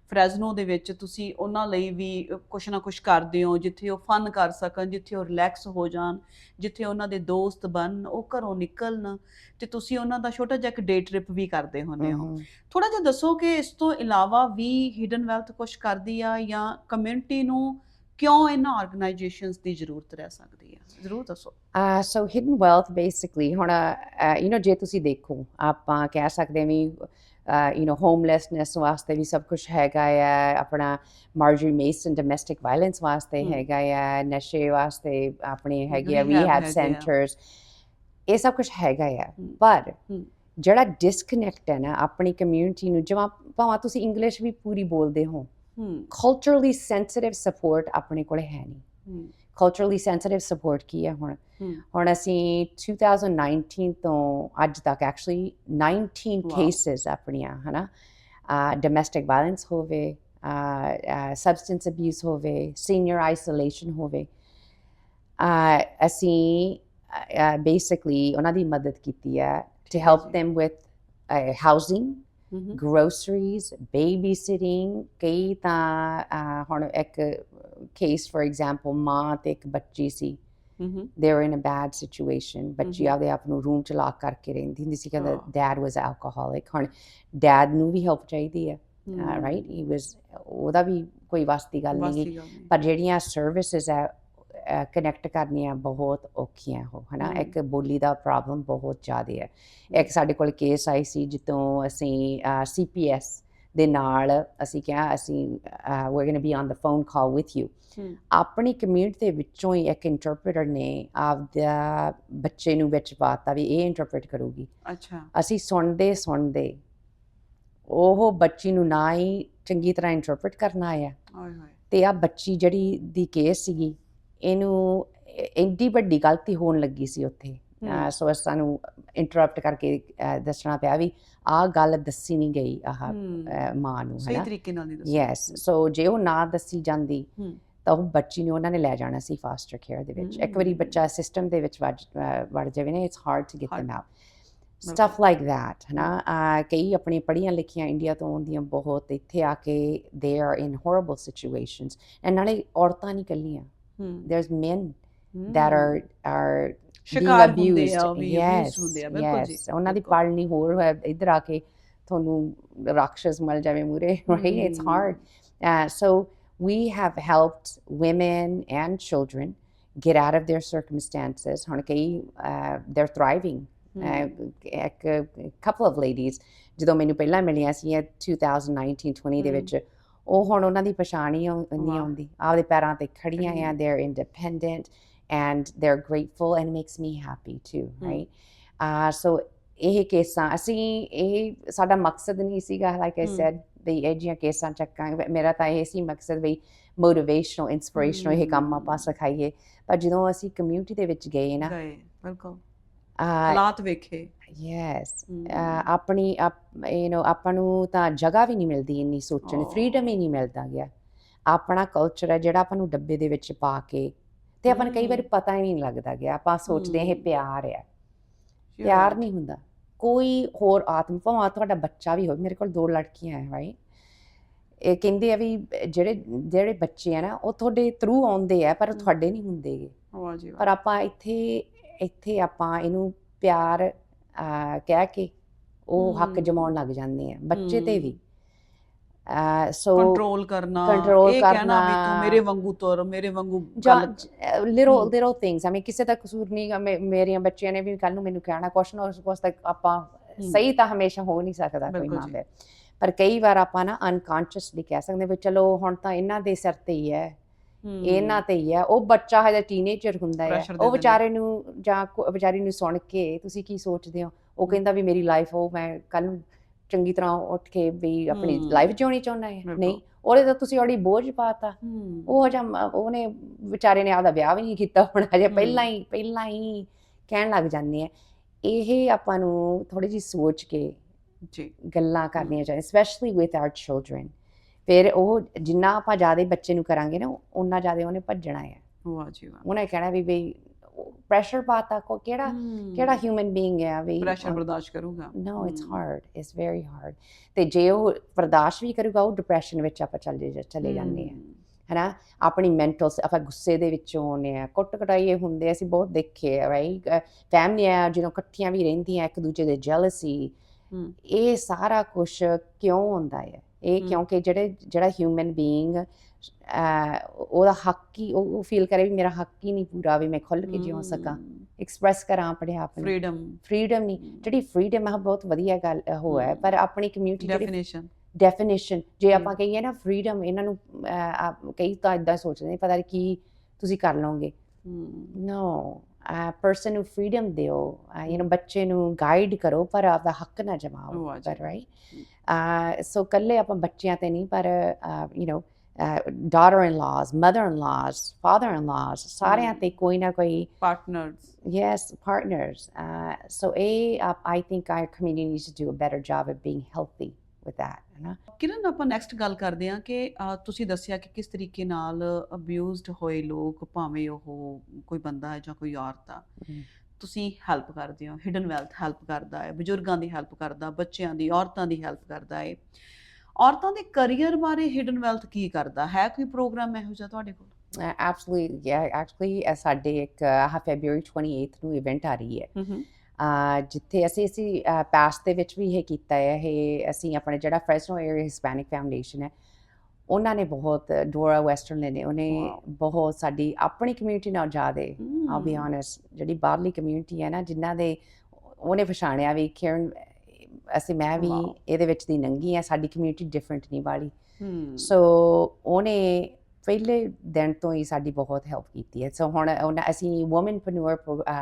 ਫਰੈਜ਼ਨੋ ਦੇ ਵਿੱਚ ਤੁਸੀਂ ਉਹਨਾਂ ਲਈ ਵੀ ਕੁਛ ਨਾ ਕੁਛ ਕਰਦੇ ਹੋ ਜਿੱਥੇ ਉਹ ਫਨ ਕਰ ਸਕਣ ਜਿੱਥੇ ਉਹ ਰਿਲੈਕਸ ਹੋ ਜਾਣ ਜਿੱਥੇ ਉਹਨਾਂ ਦੇ ਦੋਸਤ ਬਣ ਉਹ ਘਰੋਂ ਨਿਕਲਣ ਤੇ ਤੁਸੀਂ ਉਹਨਾਂ ਦਾ ਛੋਟਾ ਜਿਹਾ ਇੱਕ ਡੇ ਟ੍ਰਿਪ ਵੀ ਕਰਦੇ ਹੁੰਦੇ ਹੋ. ਥੋੜਾ ਜਿਹਾ ਦੱਸੋ ਕਿ ਇਸ ਤੋਂ ਇਲਾਵਾ ਵੀ ਹਿਡਨ ਵੈਲਥ ਕੁਛ ਕਰਦੀ ਆ ਜਾਂ ਕਮਿਊਨਿਟੀ ਨੂੰ ਕਿਉਂ ਇਹਨਾਂ ਆਰਗੇਨਾਈਜੇਸ਼ਨਸ ਦੀ ਜ਼ਰੂਰਤ ਰਹਿ ਸਕਦੀ ਆ ਜ਼ਰੂਰ ਦੱਸੋ so hidden wealth basically ਹੁਣ you know ਜੇ ਤੁਸੀਂ ਦੇਖੋ ਆਪਾਂ ਕਹਿ ਸਕਦੇ ਹਾਂ ਵੀ you know homelessness ਵਾਸਤੇ ਵੀ ਸਭ ਕੁਝ ਹੈਗਾ ਆ ਆਪਣਾ ਮਾਰਜਰੀ ਮੇਸਨ ਡੋਮੈਸਟਿਕ ਵਾਇਲੈਂਸ ਵਾਸਤੇ। ਹੈਗਾ ਆ ਨਸ਼ੇ ਵਾਸਤੇ ਆਪਣੇ ਹੈਗੇ ਆ ਰੀਹੈਬ। ਸੈਂਟਰਸ ਇਹ ਸਭ ਕੁਝ ਹੈਗਾ ਆ। ਪਰ। ਜਿਹੜਾ ਡਿਸਕਨੈਕਟ ਹੈ ਨਾ ਆਪਣੀ ਕਮਿਊਨਿਟੀ ਨੂੰ ਜਿਵੇਂ ਭਾਵੇਂ ਤੁਸੀਂ ਇੰਗਲਿਸ਼ ਵੀ ਪੂਰੀ ਬੋਲਦੇ ਹੋ ਹੂੰ ਕਲਚਰਲੀ ਸੈਂਸਿਟਿਵ ਸਪੋਰਟ ਆਪਣੇ ਕੋਲੇ ਹੈ ਨਹੀਂ ਹੂੰ ਕਲਚਰਲੀ ਸੈਂਸਿਟਿਵ ਸਪੋਰਟ ਕੀ ਹੈ ਹੁਣ ਹੂੰ ਹੁਣ ਅਸੀਂ 2019 ਤੋਂ ਅੱਜ ਤੱਕ ਐਕਚੁਅਲੀ 19 Wow. ਕੇਸਿਸ ਆਪਣੀਆਂ ਹਨਾ ਡੋਮੈਸਟਿਕ ਵਾਇਲੈਂਸ ਹੋਵੇ ਸਬਸਟੈਂਸ ਅਬਿਊਜ਼ ਹੋਵੇ ਸੀਨੀਅਰ ਆਈਸੋਲੇਸ਼ਨ ਹੋਵੇ uh, ਅਸੀਂ ਬੇਸਿਕਲੀ ਉਹਨਾਂ ਦੀ ਮਦਦ ਕੀਤੀ ਹੈ ਟੂ ਹੈਲਪ ਜੀ। them with uh, housing ਹੂੰ groceries, babysitting, ਕਈ ਤਾਂ ਅਹ, ਹੁਣ ਇੱਕ ਕੇਸ ਫॉर ਐਗਜ਼ਾਮਪਲ ਮਾਂ ਤੇ ਇੱਕ ਬੱਚੀ ਸੀ ਹੂੰ they were in a bad situation. ਬੱਚੀ Mhm. ਆਪਦੇ ਆਪ ਨੂੰ ਰੂਮ ਚ ਲਾਕ ਕਰਕੇ ਰਹਿੰਦੀ ਹੁੰਦੀ ਸੀ ਕਹਿੰਦਾ Oh. dad was alcoholic. ਹੁਣ dad ਨੂੰ ਵੀ ਹੈਲਪ ਚਾਹੀਦੀ ਹੈ ਰਾਈਟ ਹੀ ਵਾਸ ਉਹਦਾ ਵੀ ਕੋਈ ਵਾਸਤੀ ਗੱਲ ਨਹੀਂ ਗੀ। ਪਰ ਜਿਹੜੀਆਂ ਸਰਵਿਸਿਜ਼ ਹੈ ਕਨੈਕਟ ਕਰਨੀਆਂ ਬਹੁਤ ਔਖੀਆਂ ਹੋ ਹਨਾ। ਇੱਕ ਬੋਲੀ ਦਾ ਪ੍ਰੋਬਲਮ ਬਹੁਤ ਜ਼ਿਆਦਾ ਹੈ। ਇੱਕ ਸਾਡੇ ਕੋਲ ਕੇਸ ਆਈ ਸੀ ਜਿੱਤੋਂ ਅਸੀਂ ਸੀਪੀਐਸ ਦੇ ਨਾਲ ਅਸੀਂ ਕਿਹਾ ਅਸੀਂ going to be on the phone call with you ਹਮ। ਆਪਣੀ ਕਮਿਊਨਿਟੀ ਦੇ ਵਿੱਚੋਂ ਹੀ ਇੱਕ ਇੰਟਰਪ੍ਰੀਟਰ ਨੇ ਆਪਦਾ ਬੱਚੇ ਨੂੰ ਵਿੱਚ ਪਾਤਾ ਵੀ ਇਹ ਇੰਟਰਪ੍ਰੀਟ ਕਰੂਗੀ। ਅੱਛਾ। ਅਸੀਂ ਸੁਣਦੇ ਸੁਣਦੇ ਉਹ ਬੱਚੀ ਨੂੰ ਨਾ ਹੀ ਚੰਗੀ ਤਰ੍ਹਾਂ ਇੰਟਰਪ੍ਰੀਟ ਕਰਨਾ ਆਇਆ। ਤੇ ਆ ਬੱਚੀ ਜਿਹੜੀ ਦੀ ਕੇਸ ਸੀਗੀ ਇਹਨੂੰ ਇੰਨੀ ਵੱਡੀ ਗਲਤੀ ਹੋਣ ਲੱਗੀ ਸੀ ਉੱਥੇ। ਸੋ ਸਾਨੂੰ ਇੰਟਰਰਪਟ ਕਰਕੇ ਦੱਸਣਾ ਪਿਆ ਵੀ ਆਹ ਗੱਲ ਦੱਸੀ ਨਹੀਂ ਗਈ ਆਹ ਮਾਂ ਨੂੰ ਸਹੀ ਤਰੀਕੇ ਨਾਲ ਨਹੀਂ ਦੱਸੋ। ਯੈਸ ਸੋ ਜੇ ਉਹ ਨਾ ਦੱਸੀ ਜਾਂਦੀ। ਤਾਂ ਉਹ ਬੱਚੀ ਨੂੰ ਉਹਨਾਂ ਨੇ ਲੈ ਜਾਣਾ ਸੀ ਫਾਸਟਰ ਕੇਅਰ ਦੇ ਵਿੱਚ। ਇੱਕ ਵਾਰੀ। ਬੱਚਾ ਸਿਸਟਮ ਦੇ ਵਿੱਚ ਵੜ ਜਾਵੇ ਨਾ it's hard to get them out stuff like that ਹਨਾ? ਕਈ ਆਪਣੀ ਪੜ੍ਹੀਆਂ ਲਿਖੀਆਂ ਇੰਡੀਆ ਤੋਂ ਆਉਂਦੀਆਂ ਬਹੁਤ ਇੱਥੇ ਆ ਕੇ they are in horrible situations and ਨਾਲੇ ਔਰਤਾਂ ਨਹੀਂ ਇਕੱਲੀਆਂ। ਹਮ। there's men hmm. that are are ਸ਼ਿਕਾਰ ਹੁੰਦੇ ਆ abused. ਉਹ ਵੀ Yes, abused ਹੁੰਦੇ ਆ ਬਿਲਕੁਲ ਜੀ yes. ਉਹਨਾਂ ਦੀ ਬਿਲਕੁਲ। ਪਾਲਣੀ ਹੋਰ ਹੈ ਇੱਧਰ ਆ ਕੇ ਤੁਹਾਨੂੰ ਰਾਖਸ਼ ਮਿਲ ਜਾਵੇ ਮੂਰੇ right it's hmm, hard uh, so we have helped women and children get out of their circumstances ਹੁਣ ਕਈ uh, they're thriving ਹਮ, uh, ਇੱਕ couple of ladies ਜਦੋਂ ਮੈਨੂੰ ਪਹਿਲਾਂ ਮਿਲੀਆਂ ਸੀ 2019-20 ਦੇ ਹਮ। ਵਿੱਚ ਉਹ ਹੁਣ ਉਹਨਾਂ ਦੀ ਪਛਾਣ ਹੀ ਆਉ- ਨਹੀਂ। ਆਉਂਦੀ ਆਪਦੇ ਪੈਰਾਂ ਤੇ ਖੜੀਆਂ ਆ they're independent and they're grateful and it makes me happy too hmm. right uh, so ਇਹ ਕੇਸਾਂ ਅਸੀਂ ਇਹ ਸਾਡਾ ਮਕਸਦ ਨਹੀਂ ਸੀਗਾ like I ਹਮ। said ਵੀ ਇਹ ਜਿਹੀਆਂ ਕੇਸਾਂ ਚੱਕਾਂਗੇ ਮੇਰਾ ਤਾਂ ਇਹ ਸੀ ਮਕਸਦ ਵੀ ਮੋਟੀਵੇਸ਼ਨਲ ਇਨਸਪੀਰੇਸ਼ਨਲ ਇਹ ਕੰਮ ਆਪਾਂ। ਸਿਖਾਈਏ ਪਰ ਜਦੋਂ ਅਸੀਂ ਕਮਿਊਨਿਟੀ ਦੇ ਵਿੱਚ ਗਏ ਨਾ ਗਏ ਬਿਲਕੁਲ uh, ਹਾਲਾਤ ਵੇਖੇ ਯੈਸ ਆਪਣੀ ਯੂ نو ਆਪਾਂ ਨੂੰ ਤਾਂ ਜਗ੍ਹਾ ਵੀ ਨਹੀਂ ਮਿਲਦੀ ਇੰਨੀ ਸੋਚਣ ਫ੍ਰੀडम ਹੀ ਨਹੀਂ ਮਿਲਦਾ ਗਿਆ ਆਪਣਾ ਕਲਚਰ ਹੈ ਜਿਹੜਾ ਆਪਾਂ ਨੂੰ ਡੱਬੇ ਦੇ ਵਿੱਚ ਪਾ ਕੇ ਤੇ ਆਪਾਂ ਨੂੰ ਕਈ ਵਾਰ ਪਤਾ ਹੀ ਨਹੀਂ ਲੱਗਦਾ ਗਿਆ ਆਪਾਂ ਸੋਚਦੇ ਹਾਂ ਇਹ ਪਿਆਰ ਹੈ ਪਿਆਰ ਨਹੀਂ ਹੁੰਦਾ। ਕੋਈ ਹੋਰ ਆਤਮ ਭਾਵਾਂ ਤੁਹਾਡਾ ਬੱਚਾ ਵੀ ਹੋਵੇ ਮੇਰੇ ਕੋਲ ਦੋ ਲੜਕੀਆਂ ਆਏ ਰਾਈਟ ਇਹ ਕਹਿੰਦੇ ਆ ਵੀ ਜਿਹੜੇ ਜਿਹੜੇ ਬੱਚੇ ਆ ਨਾ ਉਹ ਤੁਹਾਡੇ ਥਰੂ ਆਉਂਦੇ ਆ ਪਰ ਤੁਹਾਡੇ ਨਹੀਂ ਹੁੰਦੇਗੇ ਪਰ ਆਪਾਂ ਇੱਥੇ ਇੱਥੇ ਆਪਾਂ ਇਹਨੂੰ ਪਿਆਰ ਅਹ, ਕਹਿ ਕੇ ਉਹ ਹੱਕ ਹਮ। ਜਮਾਉਣ ਲੱਗ ਜਾਂਦੇ ਆ ਬੱਚੇ ਤੇ ਵੀ। ਸੋ ਕੰਟਰੋਲ ਕਰਨਾ control ਇਹ ਕਹਿਣਾ ਵੀ ਕਰਨਾ। ਤੂੰ ਮੇਰੇ ਵਾਂਗੂ ਤੁਰ ਮੇਰੇ ਵਾਂਗੂ ਲਿਟਲ ਹਮ। ਲਿਟਲ ਥਿੰਗਸ ਆਈ ਕਿਸੇ ਦਾ ਕਸੂਰ ਨਹੀਂ ਗਾ, ਮੇ- ਮੇਰੀਆਂ ਬੱਚਿਆਂ ਨੇ ਵੀ ਕੱਲ ਨੂੰ ਮੈਨੂੰ ਕਹਿਣਾ ਕੁਐਸਚਨ ਉਸ ਕੋਸ ਤੱਕ ਆਪਾਂ ਸਹੀ ਤਾਂ ਹਮੇਸ਼ਾ ਹੋ ਨਹੀਂ ਸਕਦਾ ਕੋਈ ਬਿਲਕੁਲ ਜੀ। ਪਰ ਕਈ ਵਾਰ ਆਪਾਂ ਨਾ ਅਨਕੌਂਸ਼ੀਅਸਲੀ ਕਹਿ ਸਕਦੇ ਵੀ ਚਲੋ ਹੁਣ ਤਾਂ ਇਹਨਾਂ ਦੇ ਸਿਰ ਤੇ ਹੀ ਹੈ ਇਹਨਾਂ ਤੇ ਹੀ ਆ। ਉਹ ਬੱਚਾ ਹਜੇ ਟੀਨੇਜਰ ਹੁੰਦਾ ਹੈ ਉਹ ਵਿਚਾਰੇ ਨੂੰ ਜਾਂ ਵਿਚਾਰੀ ਨੂੰ ਸੁਣ ਕੇ ਤੁਸੀਂ ਕੀ ਸੋਚਦੇ ਹੋ? ਉਹ ਕਹਿੰਦਾ ਵੀ ਮੇਰੀ ਲਾਈਫ ਉਹ ਮੈਂ ਕੱਲ ਨੂੰ ਚੰਗੀ ਤਰ੍ਹਾਂ ਉੱਠ ਕੇ ਵੀ ਆਪਣੀ ਲਾਈਫ ਜਿਉਣੀ ਚਾਹੁੰਦਾ ਹੈ ਨਹੀਂ ਉਹਦੇ ਤਾਂ ਤੁਸੀਂ ਆੜੀ ਬੋਝ ਪਾਤਾ। ਉਹ ਜਾਂ ਉਹਨੇ ਵਿਚਾਰੇ ਨੇ ਆਪਦਾ ਵਿਆਹ ਵੀ ਨਹੀਂ ਕੀਤਾ ਹੁਣ। ਹਜੇ ਪਹਿਲਾਂ ਹੀ ਪਹਿਲਾਂ ਹੀ ਕਹਿਣ ਲੱਗ ਜਾਂਦੇ ਆ। ਇਹ ਆਪਾਂ ਨੂੰ ਥੋੜੀ ਜੀ ਸੋਚ ਕੇ ਜੀ। ਗੱਲਾਂ ਕਰਨੀਆਂ ਚਾਹੀਦੀਆਂ ਸਪੈਸ਼ਲੀ ਵਿਦ ਆਰ ਚਿਲਡਰਨ ਫਿਰ ਉਹ ਜਿੰਨਾ ਆਪਾਂ ਜ਼ਿਆਦਾ ਬੱਚੇ ਨੂੰ ਕਰਾਂਗੇ ਨਾ ਉਹਨਾਂ ਜ਼ਿਆਦਾ ਉਹਨੇ ਭੱਜਣਾ ਹੈ। ਵਾਹ ਜੀ ਵਾਹ। ਉਹਨੇ ਕਹਿਣਾ ਵੀ ਬਈ ਪ੍ਰੈਸ਼ਰ ਪਾਤਾ ਕੋ ਕਿਹੜਾ ਕਿਹੜਾ ਹਿਊਮਨ ਬੀਇੰਗ ਹੈ ਵੀ ਪ੍ਰੈਸ਼ਰ ਬਰਦਾਸ਼ਤ ਕਰੂਗਾ। No it's. Hard it's very hard ਤੇ ਜੇ ਉਹ ਬਰਦਾਸ਼ਤ ਵੀ ਕਰੂਗਾ ਉਹ ਡਿਪਰੈਸ਼ਨ ਵਿੱਚ ਆਪਾਂ ਚੱਲੇ ਜਾ- ਚਲੇ ਜਾਂਦੇ ਆ ਹੈਨਾ? ਆਪਣੀ ਮੈਂਟਲ ਆਪਾਂ ਗੁੱਸੇ ਦੇ ਵਿੱਚੋਂ ਆਉਂਦੇ ਆ ਕੁੱਟ ਕਟਾਈਏ ਹੁੰਦੇ ਅਸੀਂ ਬਹੁਤ ਦੇਖੇ ਆ ਰਾਈਟ ਫੈਮਲੀਆਂ ਜਦੋਂ ਇਕੱਠੀਆਂ ਵੀ ਰਹਿੰਦੀਆਂ ਇੱਕ ਦੂਜੇ ਦੇ ਜੈਲਸੀ ਇਹ ਸਾਰਾ ਕੁਝ ਕਿਉਂ ਹੁੰਦਾ ਹੈ? ਇਹ ਕਿਉਂਕਿ ਜਿਹੜੇ ਜਿਹੜਾ ਹਿਊਮਨ ਬੀਇੰਗ ਉਹਦਾ ਹੱਕ ਹੀ ਉਹ ਫੀਲ ਕਰੇ ਵੀ ਮੇਰਾ ਹੱਕ ਹੀ ਨਹੀਂ ਪੂਰਾ ਵੀ ਮੈਂ ਖੁੱਲ ਕੇ ਜਿਉ ਸਕਾਂ। ਐਕਸਪ੍ਰੈਸ ਕਰਾਂ ਆਪਣੇ ਆਪ ਨੂੰ। ਫਰੀडम ਫਰੀडम ਨਹੀਂ। ਜਿਹੜੀ ਫਰੀडम ਹੈ ਬਹੁਤ ਵਧੀਆ ਗੱਲ ਹੋਇਆ ਪਰ ਆਪਣੀ ਕਮਿਊਨਿਟੀ ਦੀ ਡੈਫੀਨੇਸ਼ਨ ਡੈਫੀਨੇਸ਼ਨ ਜੇ ਆਪਾਂ ਕਹੀਏ ਨਾ ਫਰੀडम ਇਹਨਾਂ ਨੂੰ ਕਈ ਤਾਂ ਇਦਾਂ ਸੋਚਦੇ ਨੇ ਪਤਾ ਨਹੀਂ ਕੀ ਤੁਸੀਂ ਕਰ ਲਓਗੇ। ਨੋ person ਨੂੰ freedom ਦਿਓ you know ਬੱਚੇ ਨੂੰ guide ਕਰੋ ਪਰ ਆਪਦਾ ਹੱਕ ਨਾ ਜਮਾਓ ਬਟ ਰਾਈਟ ਸੋ ਕੱਲੇ ਆਪਾਂ ਬੱਚਿਆਂ you know daughter in laws mother in laws father in laws ਸਾਰਿਆਂ ਤੇ ਕੋਈ ਨਾ ਕੋਈ partners. Yes partners. so a i think our community needs to do a better job of being healthy. With that ਹੈ ਕਿਰਨ ਆਪਾਂ next ਗੱਲ ਕਰਦੇ ਹਾਂ ਕਿ ਅਹ, ਤੁਸੀਂ ਦੱਸਿਆ ਕਿ ਕਿਸ ਤਰੀਕੇ ਨਾਲ ਅਬਿਊਜ਼ਡ ਹੋਏ ਲੋਕ ਭਾਵੇਂ ਉਹ ਕੋਈ ਬੰਦਾ ਹੈ ਜਾਂ ਕੋਈ ਔਰਤ ਆ। ਤੁਸੀਂ ਹੈਲਪ ਕਰਦੇ ਹੋ ਹਿਡਨ ਵੈਲਥ ਹੈਲਪ ਕਰਦਾ ਹੈ ਬਜ਼ੁਰਗਾਂ ਦੀ ਹੈਲਪ ਕਰਦਾ ਬੱਚਿਆਂ ਦੀ ਔਰਤਾਂ ਦੀ ਹੈਲਪ ਕਰਦਾ ਹੈ। ਔਰਤਾਂ ਦੇ ਕੈਰੀਅਰ ਬਾਰੇ ਹਿਡਨ ਵੈਲਥ ਕੀ ਕਰਦਾ? ਹੈ ਕੋਈ ਪ੍ਰੋਗਰਾਮ ਇਹੋ ਜਿਹਾ ਤੁਹਾਡੇ ਕੋਲ? yeah actually uh, ਸਾਡੇ ਇੱਕ ਫੈਬਰੂਰੀ 28th ਨੂੰ ਇਵੈਂਟ ਆ ਰਹੀ ਹੈ। uh, ਜਿੱਥੇ ਅਸੀਂ ਅਸੀਂ ਪਾਸਟ ਦੇ ਵਿੱਚ ਵੀ ਇਹ ਕੀਤਾ ਹੈ ਇਹ ਅਸੀਂ ਆਪਣੇ ਜਿਹੜਾ ਫ੍ਰੈਸਨੋ ਏਰੀਆ ਹਿਸਪੈਨਿਕ ਫਾਊਂਡੇਸ਼ਨ ਹੈ ਉਹਨਾਂ ਨੇ ਬਹੁਤ ਡੋਰਾ ਵੈਸਟਰਨ ਨੇ ਉਹਨੇ. ਬਹੁਤ ਸਾਡੀ ਆਪਣੀ ਕਮਿਊਨਿਟੀ ਨਾਲ ਜ਼ਿਆਦੇ I'll be honest ਜਿਹੜੀ ਬਾਹਰਲੀ ਕਮਿਊਨਿਟੀ ਹੈ ਨਾ ਜਿਨ੍ਹਾਂ ਦੇ ਉਹਨੇ ਪਛਾਣਿਆ ਵੀ ਕਿਰਨ ਅਸੀਂ ਮੈਂ ਵੀ. ਇਹਦੇ ਵਿੱਚ ਦੀ ਨੰਗੀ ਆ ਸਾਡੀ ਕਮਿਊਨਿਟੀ ਡਿਫਰੈਂਟ ਨਹੀਂ ਵਾਲੀ ਸੋ ਉਹਨੇ ਪਹਿਲੇ ਦਿਨ ਤੋਂ ਹੀ ਸਾਡੀ ਬਹੁਤ ਹੈਲਪ ਕੀਤੀ ਹੈ। ਸੋ ਹੁਣ ਉਹਨਾਂ ਅਸੀਂ ਵੂਮਨਪ੍ਰੈਨਿਓਰ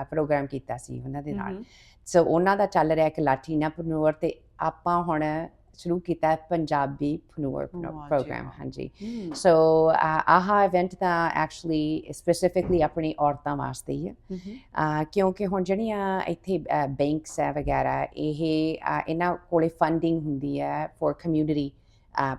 ਪ੍ਰੋਗਰਾਮ ਕੀਤਾ ਸੀ ਉਹਨਾਂ ਦੇ ਨਾਲ। ਸੋ ਉਹਨਾਂ ਦਾ ਚੱਲ ਰਿਹਾ ਇੱਕ ਲਾਟੀਨਾਪ੍ਰੈਨਿਓਰ ਤੇ ਆਪਾਂ ਹੁਣ ਸ਼ੁਰੂ ਕੀਤਾ ਪੰਜਾਬੀ ਜੀ ਪ੍ਰੋਗਰਾਮ। ਹਾਂਜੀ। ਸੋ ਆਹ ਇਵੈਂਟ ਤਾਂ ਐਕਚੁਅਲੀ ਸਪੈਸੀਫਿਕਲੀ ਆਪਣੀ ਔਰਤਾਂ ਵਾਸਤੇ ਹੀ ਹੈ। ਕਿਉਂਕਿ ਹੁਣ ਜਿਹੜੀਆਂ ਇੱਥੇ ਬੈਂਕਸ ਹੈ ਵਗੈਰਾ ਇਹ ਇਹਨਾਂ ਕੋਲੇ ਫੰਡਿੰਗ ਹੁੰਦੀ ਹੈ for community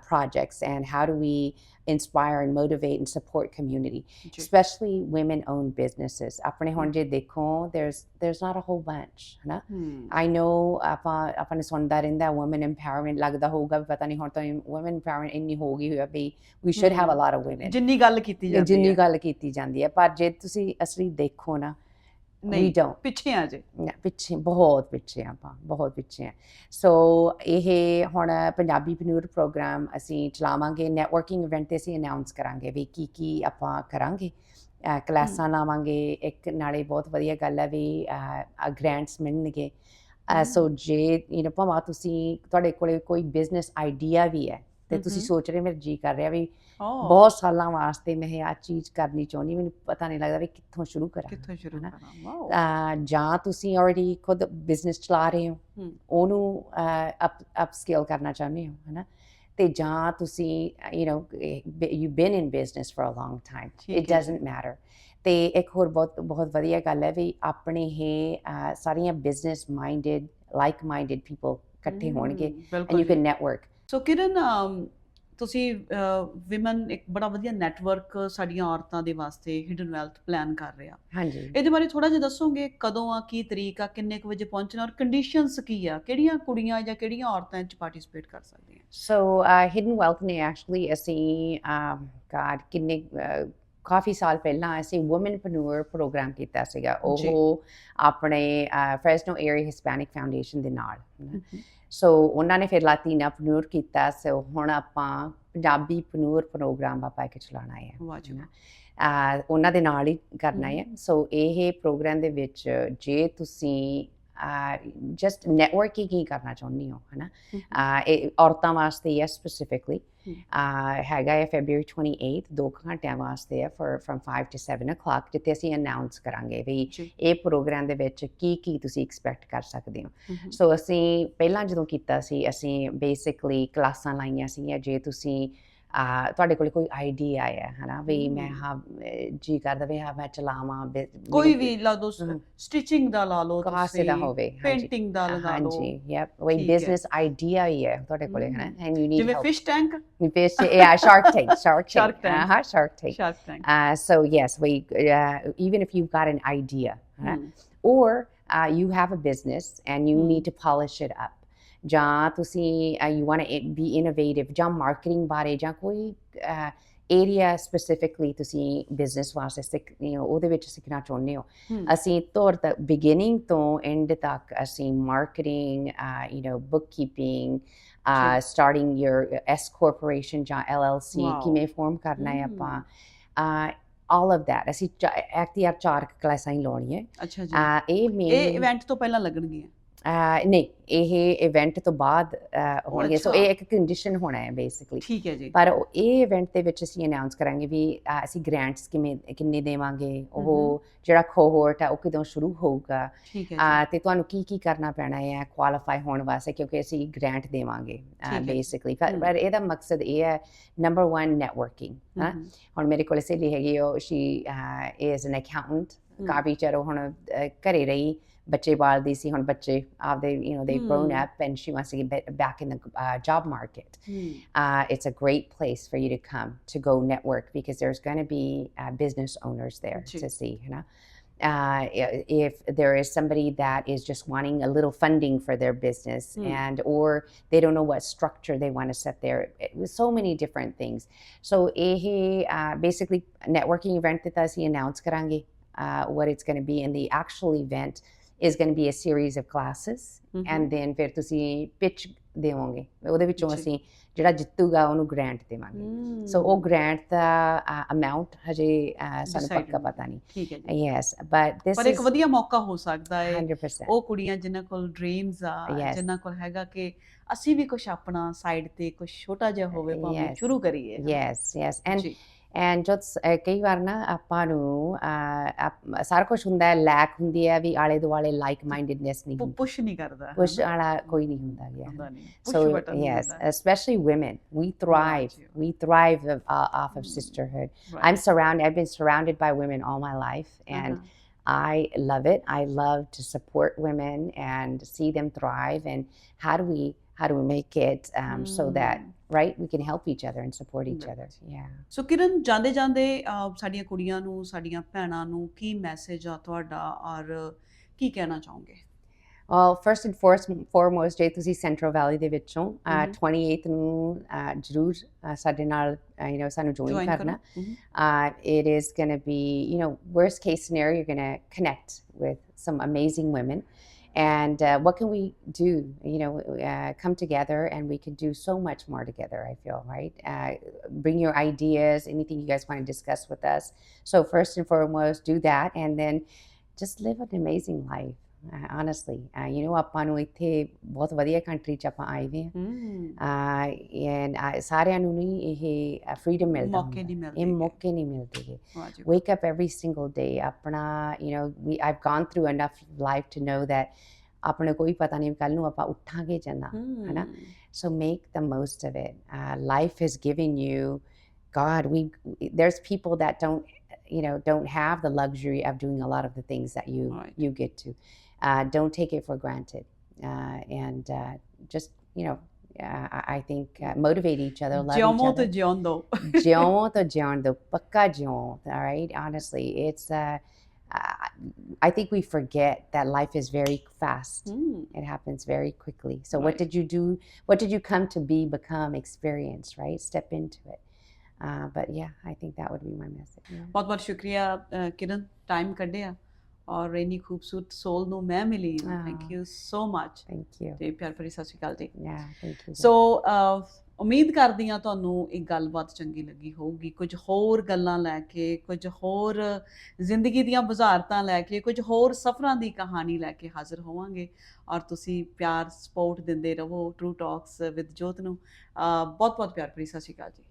projects and how do we inspire and motivate and support community ਜੀ। especially women owned businesses ਆਪਣੇ ਹੁਣ ਜੇ ਦੇਖੋ there's there's not a whole bunch ਹਨਾ ਹਮ, I know ਆਪਾਂ ਆਪਾਂ ਨੇ ਸੁਣਦਾ ਰਹਿੰਦਾ women empowerment ਲੱਗਦਾ ਹੋਊਗਾ ਵੀ ਪਤਾ ਨਹੀਂ ਹੁਣ ਤਾਂ women empowerment ਇੰਨੀ ਹੋ ਗਈ ਹੋਈ ਆ ਵੀ we should have a lot of women ਜਿੰਨੀ ਗੱਲ ਕੀਤੀ ਜਾਂਦੀ ਜਿੰਨੀ ਹੈ ਗੱਲ ਕੀਤੀ ਜਾਂਦੀ ਹੈ ਪਰ ਜੇ ਤੁਸੀਂ ਅਸਲੀ ਦੇਖੋ ਨਾ we ਨਹੀਂ don't. ਪਿੱਛੇ ਆ ਜੇ। ਪਿੱਛੇ ਬਹੁਤ ਪਿੱਛੇ ਆਪਾਂ ਬਹੁਤ ਪਿੱਛੇ ਆ। ਸੋ ਇਹ ਹੁਣ ਪੰਜਾਬੀ ਪਨਿਊਰ ਪ੍ਰੋਗਰਾਮ ਅਸੀਂ ਚਲਾਵਾਂਗੇ ਨੈਟਵਰਕਿੰਗ ਇਵੈਂਟ ਤੇ ਅਸੀਂ ਅਨਾਉਂਸ ਕਰਾਂਗੇ ਵੀ ਕੀ ਕੀ ਆਪਾਂ ਕਰਾਂਗੇ। ਕਲਾਸਾਂ ਲਾਵਾਂਗੇ ਇੱਕ ਨਾਲੇ ਬਹੁਤ ਵਧੀਆ ਗੱਲ ਹੈ ਵੀ ਗ੍ਰਾਂਟਸ ਮਿਲਣਗੇ। ਸੋ ਜੇ ਯੂ نو ਭਾਵੇਂ ਤੁਸੀਂ ਤੁਹਾਡੇ ਕੋਲੇ ਕੋਈ ਬਿਜ਼ਨਸ ਆਈਡੀਆ ਵੀ ਹੈ ਤੇ ਤੁਸੀਂ ਸੋਚ ਰਹੇ ਮੇਰਾ ਜੀ ਕਰ ਰਿਹਾ ਵੀ ਬਹੁਤ ਸਾਲਾਂ ਵਾਸਤੇ ਮੈਂ ਇਹ ਆ ਚੀਜ਼ ਕਰਨੀ ਚਾਹੁੰਦੀ ਮੈਨੂੰ ਪਤਾ ਨਹੀਂ ਲੱਗਦਾ ਵੀ ਕਿੱਥੋਂ ਸ਼ੁਰੂ ਕਰਾਂ ਕਿੱਥੋਂ ਸ਼ੁਰੂ ਕਰਾਂ? ਵਾਓ। ਜਾਂ ਤੁਸੀਂ ਆਲਰੇਡੀ ਖੁਦ ਬਿਜ਼ਨਸ ਚਲਾ ਰਹੇ ਹੋ ਉਹਨੂੰ ਅਪ ਅਪ ਸਕੇਲ ਕਰਨਾ ਚਾਹੁੰਦੇ ਹੋ ਹਨਾ? ਤੇ ਜਾਂ ਤੁਸੀਂ you know you been in business for a long time it doesn't matter ਤੇ ਇੱਕ ਹੋਰ ਬਹੁਤ ਬਹੁਤ ਵਧੀਆ ਗੱਲ ਹੈ ਵੀ ਆਪਣੇ ਹੀ ਸਾਰੀਆਂ business minded like minded people ਇਕੱਠੇ ਹੋਣਗੇ and you can network so Kiran um, ਤੁਸੀਂ ਵਿਮਨ ਇੱਕ ਬੜਾ ਵਧੀਆ ਨੈਟਵਰਕ ਸਾਡੀਆਂ ਔਰਤਾਂ ਦੇ ਵਾਸਤੇ ਹਿਡਨ ਵੈਲਥ ਪਲਾਨ ਕਰ ਰਹੇ ਹਾਂਜੀ। ਇਹਦੇ ਬਾਰੇ ਥੋੜਾ ਜਿਹਾ ਦੱਸੋਗੇ ਕਦੋਂ ਆ ਕੀ ਤਰੀਕ ਆ ਕਿੰਨੇ ਕੁ ਵਜੇ ਪਹੁੰਚਣਾ ਔਰ ਕੰਡੀਸ਼ਨਸ ਕੀ ਆ? ਕਿਹੜੀਆਂ ਕੁੜੀਆਂ ਜਾਂ ਕਿਹੜੀਆਂ ਔਰਤਾਂ ਇਹ ਚ ਪਾਰਟਿਸਿਪੇਟ ਕਰ ਸਕਦੀਆਂ? ਸੋ ਹਿਡਨ ਵੈਲਥ ਨੇ ਐਕਚੁਅਲੀ ਅਸੀਂ ਗਾਡ ਕਿੰਨੇ ਅਹ, ਕਾਫੀ ਸਾਲ ਪਹਿਲਾਂ ਅਸੀਂ ਔਮਨਪ੍ਰੈਨਿਓਰ ਪ੍ਰੋਗਰਾਮ ਕੀਤਾ ਸੀਗਾ। ਉਹ ਆਪਣੇ ਫ੍ਰੈਸਨੋ ਏਰੀਆ ਹਿਸਪੈਨਿਕ ਫਾਊਂਡੇਸ਼ਨ ਦੇ ਨਾਲ। ਸੋ ਉਹਨਾਂ ਨੇ ਫਿਰ ਲਾਤੀਨਾ ਪਨੂਰ ਕੀਤਾ ਸੋ ਹੁਣ ਆਪਾਂ ਪੰਜਾਬੀ ਪਨੂਰ ਪ੍ਰੋਗਰਾਮ ਆਪਾਂ ਇੱਕ ਚਲਾਉਣਾ ਹੈ। ਵਾਹ ਜੀ ਵਾਹ। ਅਹ ਉਹਨਾਂ ਦੇ ਨਾਲ ਹੀ ਕਰਨਾ ਹੈ। ਸੋ ਇਹ ਪ੍ਰੋਗਰਾਮ ਦੇ ਵਿੱਚ ਜੇ ਤੁਸੀਂ ਜਸਟ ਨੈਟਵਰਕਿੰਗ ਹੀ ਕਰਨਾ ਚਾਹੁੰਦੇ ਹੋ ਹਨਾ? ਇਹ ਔਰਤਾਂ ਵਾਸਤੇ ਹੈ ਸਪੈਸੀਫਿਕਲੀ। ਹੈਗਾ ਹੈ ਫੈਬਰੂਰੀ 28 ਦੋ ਘੰਟਿਆਂ ਵਾਸਤੇ ਹੈ ਫॉर ਫਰਮ 5 ਟੂ 7 o'clock. ਜਿੱਥੇ ਅਸੀਂ ਅਨਾਉਂਸ ਕਰਾਂਗੇ ਵੀ ਇਹ ਪ੍ਰੋਗਰਾਮ ਦੇ ਵਿੱਚ ਕੀ ਕੀ ਤੁਸੀਂ ਐਕਸਪੈਕਟ ਕਰ ਸਕਦੇ ਹੋ। ਸੋ ਅਸੀਂ ਪਹਿਲਾਂ ਜਦੋਂ ਕੀਤਾ ਸੀ ਅਸੀਂ ਬੇਸਿਕਲੀ ਕਲਾਸਾਂ ਲਾਈਆਂ ਸੀ ਜੇ ਤੁਸੀਂ ਤੁਹਾਡੇ ਕੋਲ ਕੋਈ ਆਈਡੀਆ ਹੈ ਹਨਾ ਵੀ ਮੈਂ ਹਮ। ਹਾਂ ਅਹ, ਜੀ ਕਰਦਾ ਵੀ ਹਾਂ ਮੈਂ ਚਲਾਵਾਂ ਬਿ- ਕੋਈ ਮੈਨੂੰ ਵੀ ਲਾ ਦੋ ਹਮ। ਸਟਿਚਿੰਗ ਦਾ ਲਾ ਲਓ ਕਾਸੇ ਦਾ ਹੋਵੇ ਹਾਂਜੀ ਪੇਂਟਿੰਗ ਦਾ ਲਗਾ ਲਓ ਹਾਂਜੀ ਯੈਪ ਕੋਈ ਠੀਕ ਹੈ। ਬਿਜ਼ਨਸ ਆਈਡੀਆ ਹੀ ਹੈ ਤੁਹਾਡੇ ਕੋਲੇ ਹਨਾ ਹਮ। ਐਂਡ ਯੂ ਨੀਡ ਜਿਵੇਂ fish tank Fish, yeah, Shark Tank, Shark Tank. Shark Tank. Uh-huh, Shark Tank. Shark tank Uh, so yes, we uh, even if you've got an idea, huh, or uh, you have a business and you Hmm. need to polish it up. ਜਾਂ ਤੁਸੀਂ you want to be innovative ਜਾਂ marketing ਬਾਰੇ ਜਾਂ ਕੋਈ area specifically ਤੁਸੀਂ business ਵਾਸਤੇ ਸਿੱਖ ਉਹਦੇ ਵਿੱਚ ਸਿੱਖਣਾ ਚਾਹੁੰਦੇ ਹੋ ਅਸੀਂ ਤੌਰ ਤੱਕ ਬਿਗਿਨਿੰਗ ਤੋਂ ਐਂਡ ਤੱਕ ਅਸੀਂ marketing you know bookkeeping. Starting your S corporation ਜਾਂ ਐਲਐਲਸੀ. ਕਿਵੇਂ ਫਾਰਮ ਕਰਨਾ ਹੈ। ਆਪਾਂ ਆਲ ਆਫ ਦੈਟ ਅਸੀਂ ਐਕਟੀਆਰ ਚਾਰ ਕਲਾਸਾਂ ਹੀ ਲਾਉਣੀਆਂ ਅੱਛਾ ਜੀ ਇਹ ਇਹ ਮੇਨ ਇਵੈਂਟ ਤੋਂ ਪਹਿਲਾਂ ਲੱਗਣਗੀਆਂ ਨਹੀਂ ਇਹ ਇਵੈਂਟ ਤੋਂ ਬਾਅਦ ਹੋਣਗੇ ਸੋ। ਇਹ ਇੱਕ ਕੰਡੀਸ਼ਨ ਹੋਣਾ ਹੈ ਬੇਸਿਕਲੀ ਠੀਕ ਹੈ ਜੀ ਪਰ ਇਹ ਇਵੈਂਟ ਦੇ ਵਿੱਚ ਅਸੀਂ ਅਨਾਉਂਸ ਕਰਾਂਗੇ ਵੀ ਅਸੀਂ ਗ੍ਰਾਂਟਸ ਕਿਵੇਂ ਕਿੰਨੇ ਦੇਵਾਂਗੇ ਉਹ ਜਿਹੜਾ ਕੋਹੋਰਟ ਹੈ ਉਹ ਕਦੋਂ ਸ਼ੁਰੂ ਹੋਊਗਾ ਠੀਕ ਹੈ ਅਹ, ਜੀ ਤੇ ਤੁਹਾਨੂੰ ਕੀ ਕੀ ਕਰਨਾ ਪੈਣਾ ਹੈ ਕੁਆਲੀਫਾਈ ਹੋਣ ਵਾਸਤੇ ਕਿਉਂਕਿ ਅਸੀਂ ਗ੍ਰਾਂਟ ਦੇਵਾਂਗੇ। ਬੇਸਿਕਲੀ। ਪਰ ਇਹਦਾ ਮਕਸਦ ਇਹ ਹੈ ਨੰਬਰ 1 ਨੈਟਵਰਕਿੰਗ। ਹੁਣ ਮੇਰੇ ਕੋਲ ਸਹੇਲੀ ਹੈਗੀ ਉਹ ਸ਼ੀ ਇਜ਼ ਐਨ ਅਕਾਊਂਟੈਂਟ। ਕਾਫੀ ਚਿਰ ਹੁਣ ਘਰੇ ਰਹੀ ਬੱਚੇ ਪਾਲਦੀ ਸੀ ਹੁਣ ਬੱਚੇ ਆਪਦੇ you know they've grown Hmm. up and she wants to get ba- back in the uh, job market hmm. uh, it's a great place for you to come to go network because there's going to be uh, business owners there Ji. to see you know uh, i- if there is somebody that is just wanting a little funding for their business Hmm. and or they don't know what structure they want to set there it was so many different things so eh, uh, basically networking event that ਅਸੀਂ announce ਕਰਾਂਗੇ uh, what it's going to be and the actual event is going to be a series of classes hmm. And then ਫਿਰ ਤੁਸੀਂ pitch ਦੇਵੋਗੇ ਉਹਦੇ ਵਿੱਚੋਂ। ਅਸੀਂ ਜਿਹੜਾ ਜਿੱਤੂਗਾ ਉਹਨੂੰ ਗ੍ਰਾਂਟ ਦੇਵਾਂਗੇ। ਸੋ ਉਹ ਗ੍ਰਾਂਟ ਦਾ ਅਮਾਉਂਟ ਹਜੇ ਸਾਨੂੰ ਪੱਕਾ। ਪਤਾ ਨਹੀਂ ਠੀਕ ਹੈ ਜੀ ਯੈਸ ਬਟ ਦਿਸ ਪਰ ਇੱਕ ਵਧੀਆ ਮੌਕਾ ਹੋ ਸਕਦਾ ਹੈ 100% ਉਹ ਕੁੜੀਆਂ ਜਿਨ੍ਹਾਂ ਕੋਲ ਡ੍ਰੀਮਸ ਆ. ਜਿਨ੍ਹਾਂ ਕੋਲ ਹੈਗਾ ਕਿ ਅਸੀਂ ਵੀ ਕੁਝ ਆਪਣਾ ਸਾਈਡ ਤੇ ਕੁਝ ਛੋਟਾ ਜਿਹਾ ਹੋਵੇ ਭਾਵੇਂ Yes. ਸ਼ੁਰੂ ਕਰੀਏ? ਯੈਸ ਯੈਸ ਐਂਡ ਐਂਡ ਜਦ ਸ- ਅਹ ਕਈ ਵਾਰ ਨਾ ਆਪਾਂ ਨੂੰ ਅਹ, ਆਪ- ਸਾਰਾ ਕੁਝ ਹੁੰਦਾ ਹੈ ਲੈਕ ਹੁੰਦੀ ਹੈ ਵੀ ਆਲੇ ਦੁਆਲੇ ਲਾਈਕ ਮਾਈਂਡedness ਨਹੀਂ ਹੁੰਦੀ ਪੁਸ਼ ਨਹੀਂ ਕਰਦਾ ਕੁਝ ਵਾਲਾ ਕੋਈ ਨਹੀਂ ਹੁੰਦਾ ਗਿਆ ਹੁੰਦਾ ਨਹੀਂ So push button yes, especially women, we thrive. you. We thrive of, uh, off of Mm. sisterhood. I'm surrounded. I've been surrounded by women all my life, and Uh-huh. I love it. I love to support women and see them thrive. And how do we how do we make it um, so that right we can help each other and support each other? Yeah. So Kiran ਜਾਂਦੇ ਜਾਂਦੇ ਸਾਡੀਆਂ ਕੁੜੀਆਂ ਨੂੰ ਸਾਡੀਆਂ ਭੈਣਾਂ ਨੂੰ ਕੀ message ਆ ਤੁਹਾਡਾ ਔਰ ਕੀ ਕਹਿਣਾ ਚਾਹੋਗੇ well first and foremost, foremost ਜੇ ਤੁਸੀਂ ਸੈਂਟਰਲ ਵੈਲੀ ਦੇ ਵਿੱਚੋਂ ਅਹ, Mhm. 28th ਨੂੰ ਅਹ, ਜ਼ਰੂਰ ਅਹ, ਸਾਡੇ ਨਾਲ ਯੂ نو ਸਾਨੂੰ ਜੁਆਇਨ ਜੁਆਇਨ ਕਰਨਾ ਕਰੋ Mhm. uh, it is going to be, you know, worst case scenario, you're going to connect with some amazing women. And uh, what can we do? You know, uh, come together and we can do so much more together, I feel, right? Uh, bring your ideas, anything you guys want to discuss with us. So, first and foremost, do that. And then just live an amazing life. Uh, honestly, uh, you know, ਆਪਾਂ ਨੂੰ ਇੱਥੇ ਬਹੁਤ ਵਧੀਆ country ਚ ਆਪਾਂ ਆਏ ਹੋਏ ਹਾਂ ਹਮ, ਐਂਡ ਸਾਰਿਆਂ ਨੂੰ ਨਹੀਂ ਇਹ ਫ੍ਰੀडम ਮਿਲਦਾ ਮੌਕੇ ਹੁੰਦਾ। ਨਹੀਂ ਮਿਲਦੇ ਇਹ ਗੇ। ਮੌਕੇ ਨਹੀਂ ਮਿਲਦੇ ਗੇ। ਵਾਹ ਜੀ, wake up every single day ਆਪਣਾ you know we I've gone through enough life to know that ਆਪਣੇ ਕੋਈ ਪਤਾ ਨਹੀਂ ਕੱਲ ਨੂੰ ਆਪਾਂ ਉੱਠਾਂਗੇ ਜਾਂ ਨਾ ਹਮ, ਹੈ ਨਾ? so make the most of it uh, life has given you god we there's people that don't you know don't have the luxury of doing a lot of the things that you Right. you get to Uh, don't take it for granted. Uh, and uh, just, you know, uh, I think uh, motivate each other, love each other. To All right. Honestly, it's, uh, I think we forget that life is very fast. Mm. It happens very quickly. So, right. what did you do? What did you come to be, become, experience, right? Step into it. Uh, but yeah, I think that would be my message. बहुत बहुत शुक्रिया किरण time कर दिया ਔਰ ਇੰਨੀ ਖੂਬਸੂਰਤ ਸੋਲ ਨੂੰ ਮੈਂ ਮਿਲੀ thank. You so much thank you ਤੇ ਪਿਆਰ ਭਰੀ ਸਤਿ ਸ਼੍ਰੀ ਅਕਾਲ ਜੀ। Yeah thank you ਸੋ ਉਮੀਦ ਕਰਦੀ ਹਾਂ ਤੁਹਾਨੂੰ ਇਹ ਗੱਲਬਾਤ ਚੰਗੀ ਲੱਗੀ ਹੋਊਗੀ। ਕੁਝ ਹੋਰ ਗੱਲਾਂ ਲੈ ਕੇ ਕੁਝ ਹੋਰ ਜ਼ਿੰਦਗੀ ਦੀਆਂ ਬੁਝਾਰਤਾਂ ਲੈ ਕੇ ਕੁਝ ਹੋਰ ਸਫ਼ਰਾਂ ਦੀ ਕਹਾਣੀ ਲੈ ਕੇ ਹਾਜ਼ਰ ਹੋਵਾਂਗੇ। ਔਰ ਤੁਸੀਂ ਪਿਆਰ ਸਪੋਰਟ ਦਿੰਦੇ ਰਹੋ। ਟਰੂ ਟਾਕਸ ਵਿਦ ਜੋਤ ਨੂੰ। ਬਹੁਤ ਬਹੁਤ ਪਿਆਰ ਭਰੀ ਸਤਿ ਸ਼੍ਰੀ ਅਕਾਲ ਜੀ।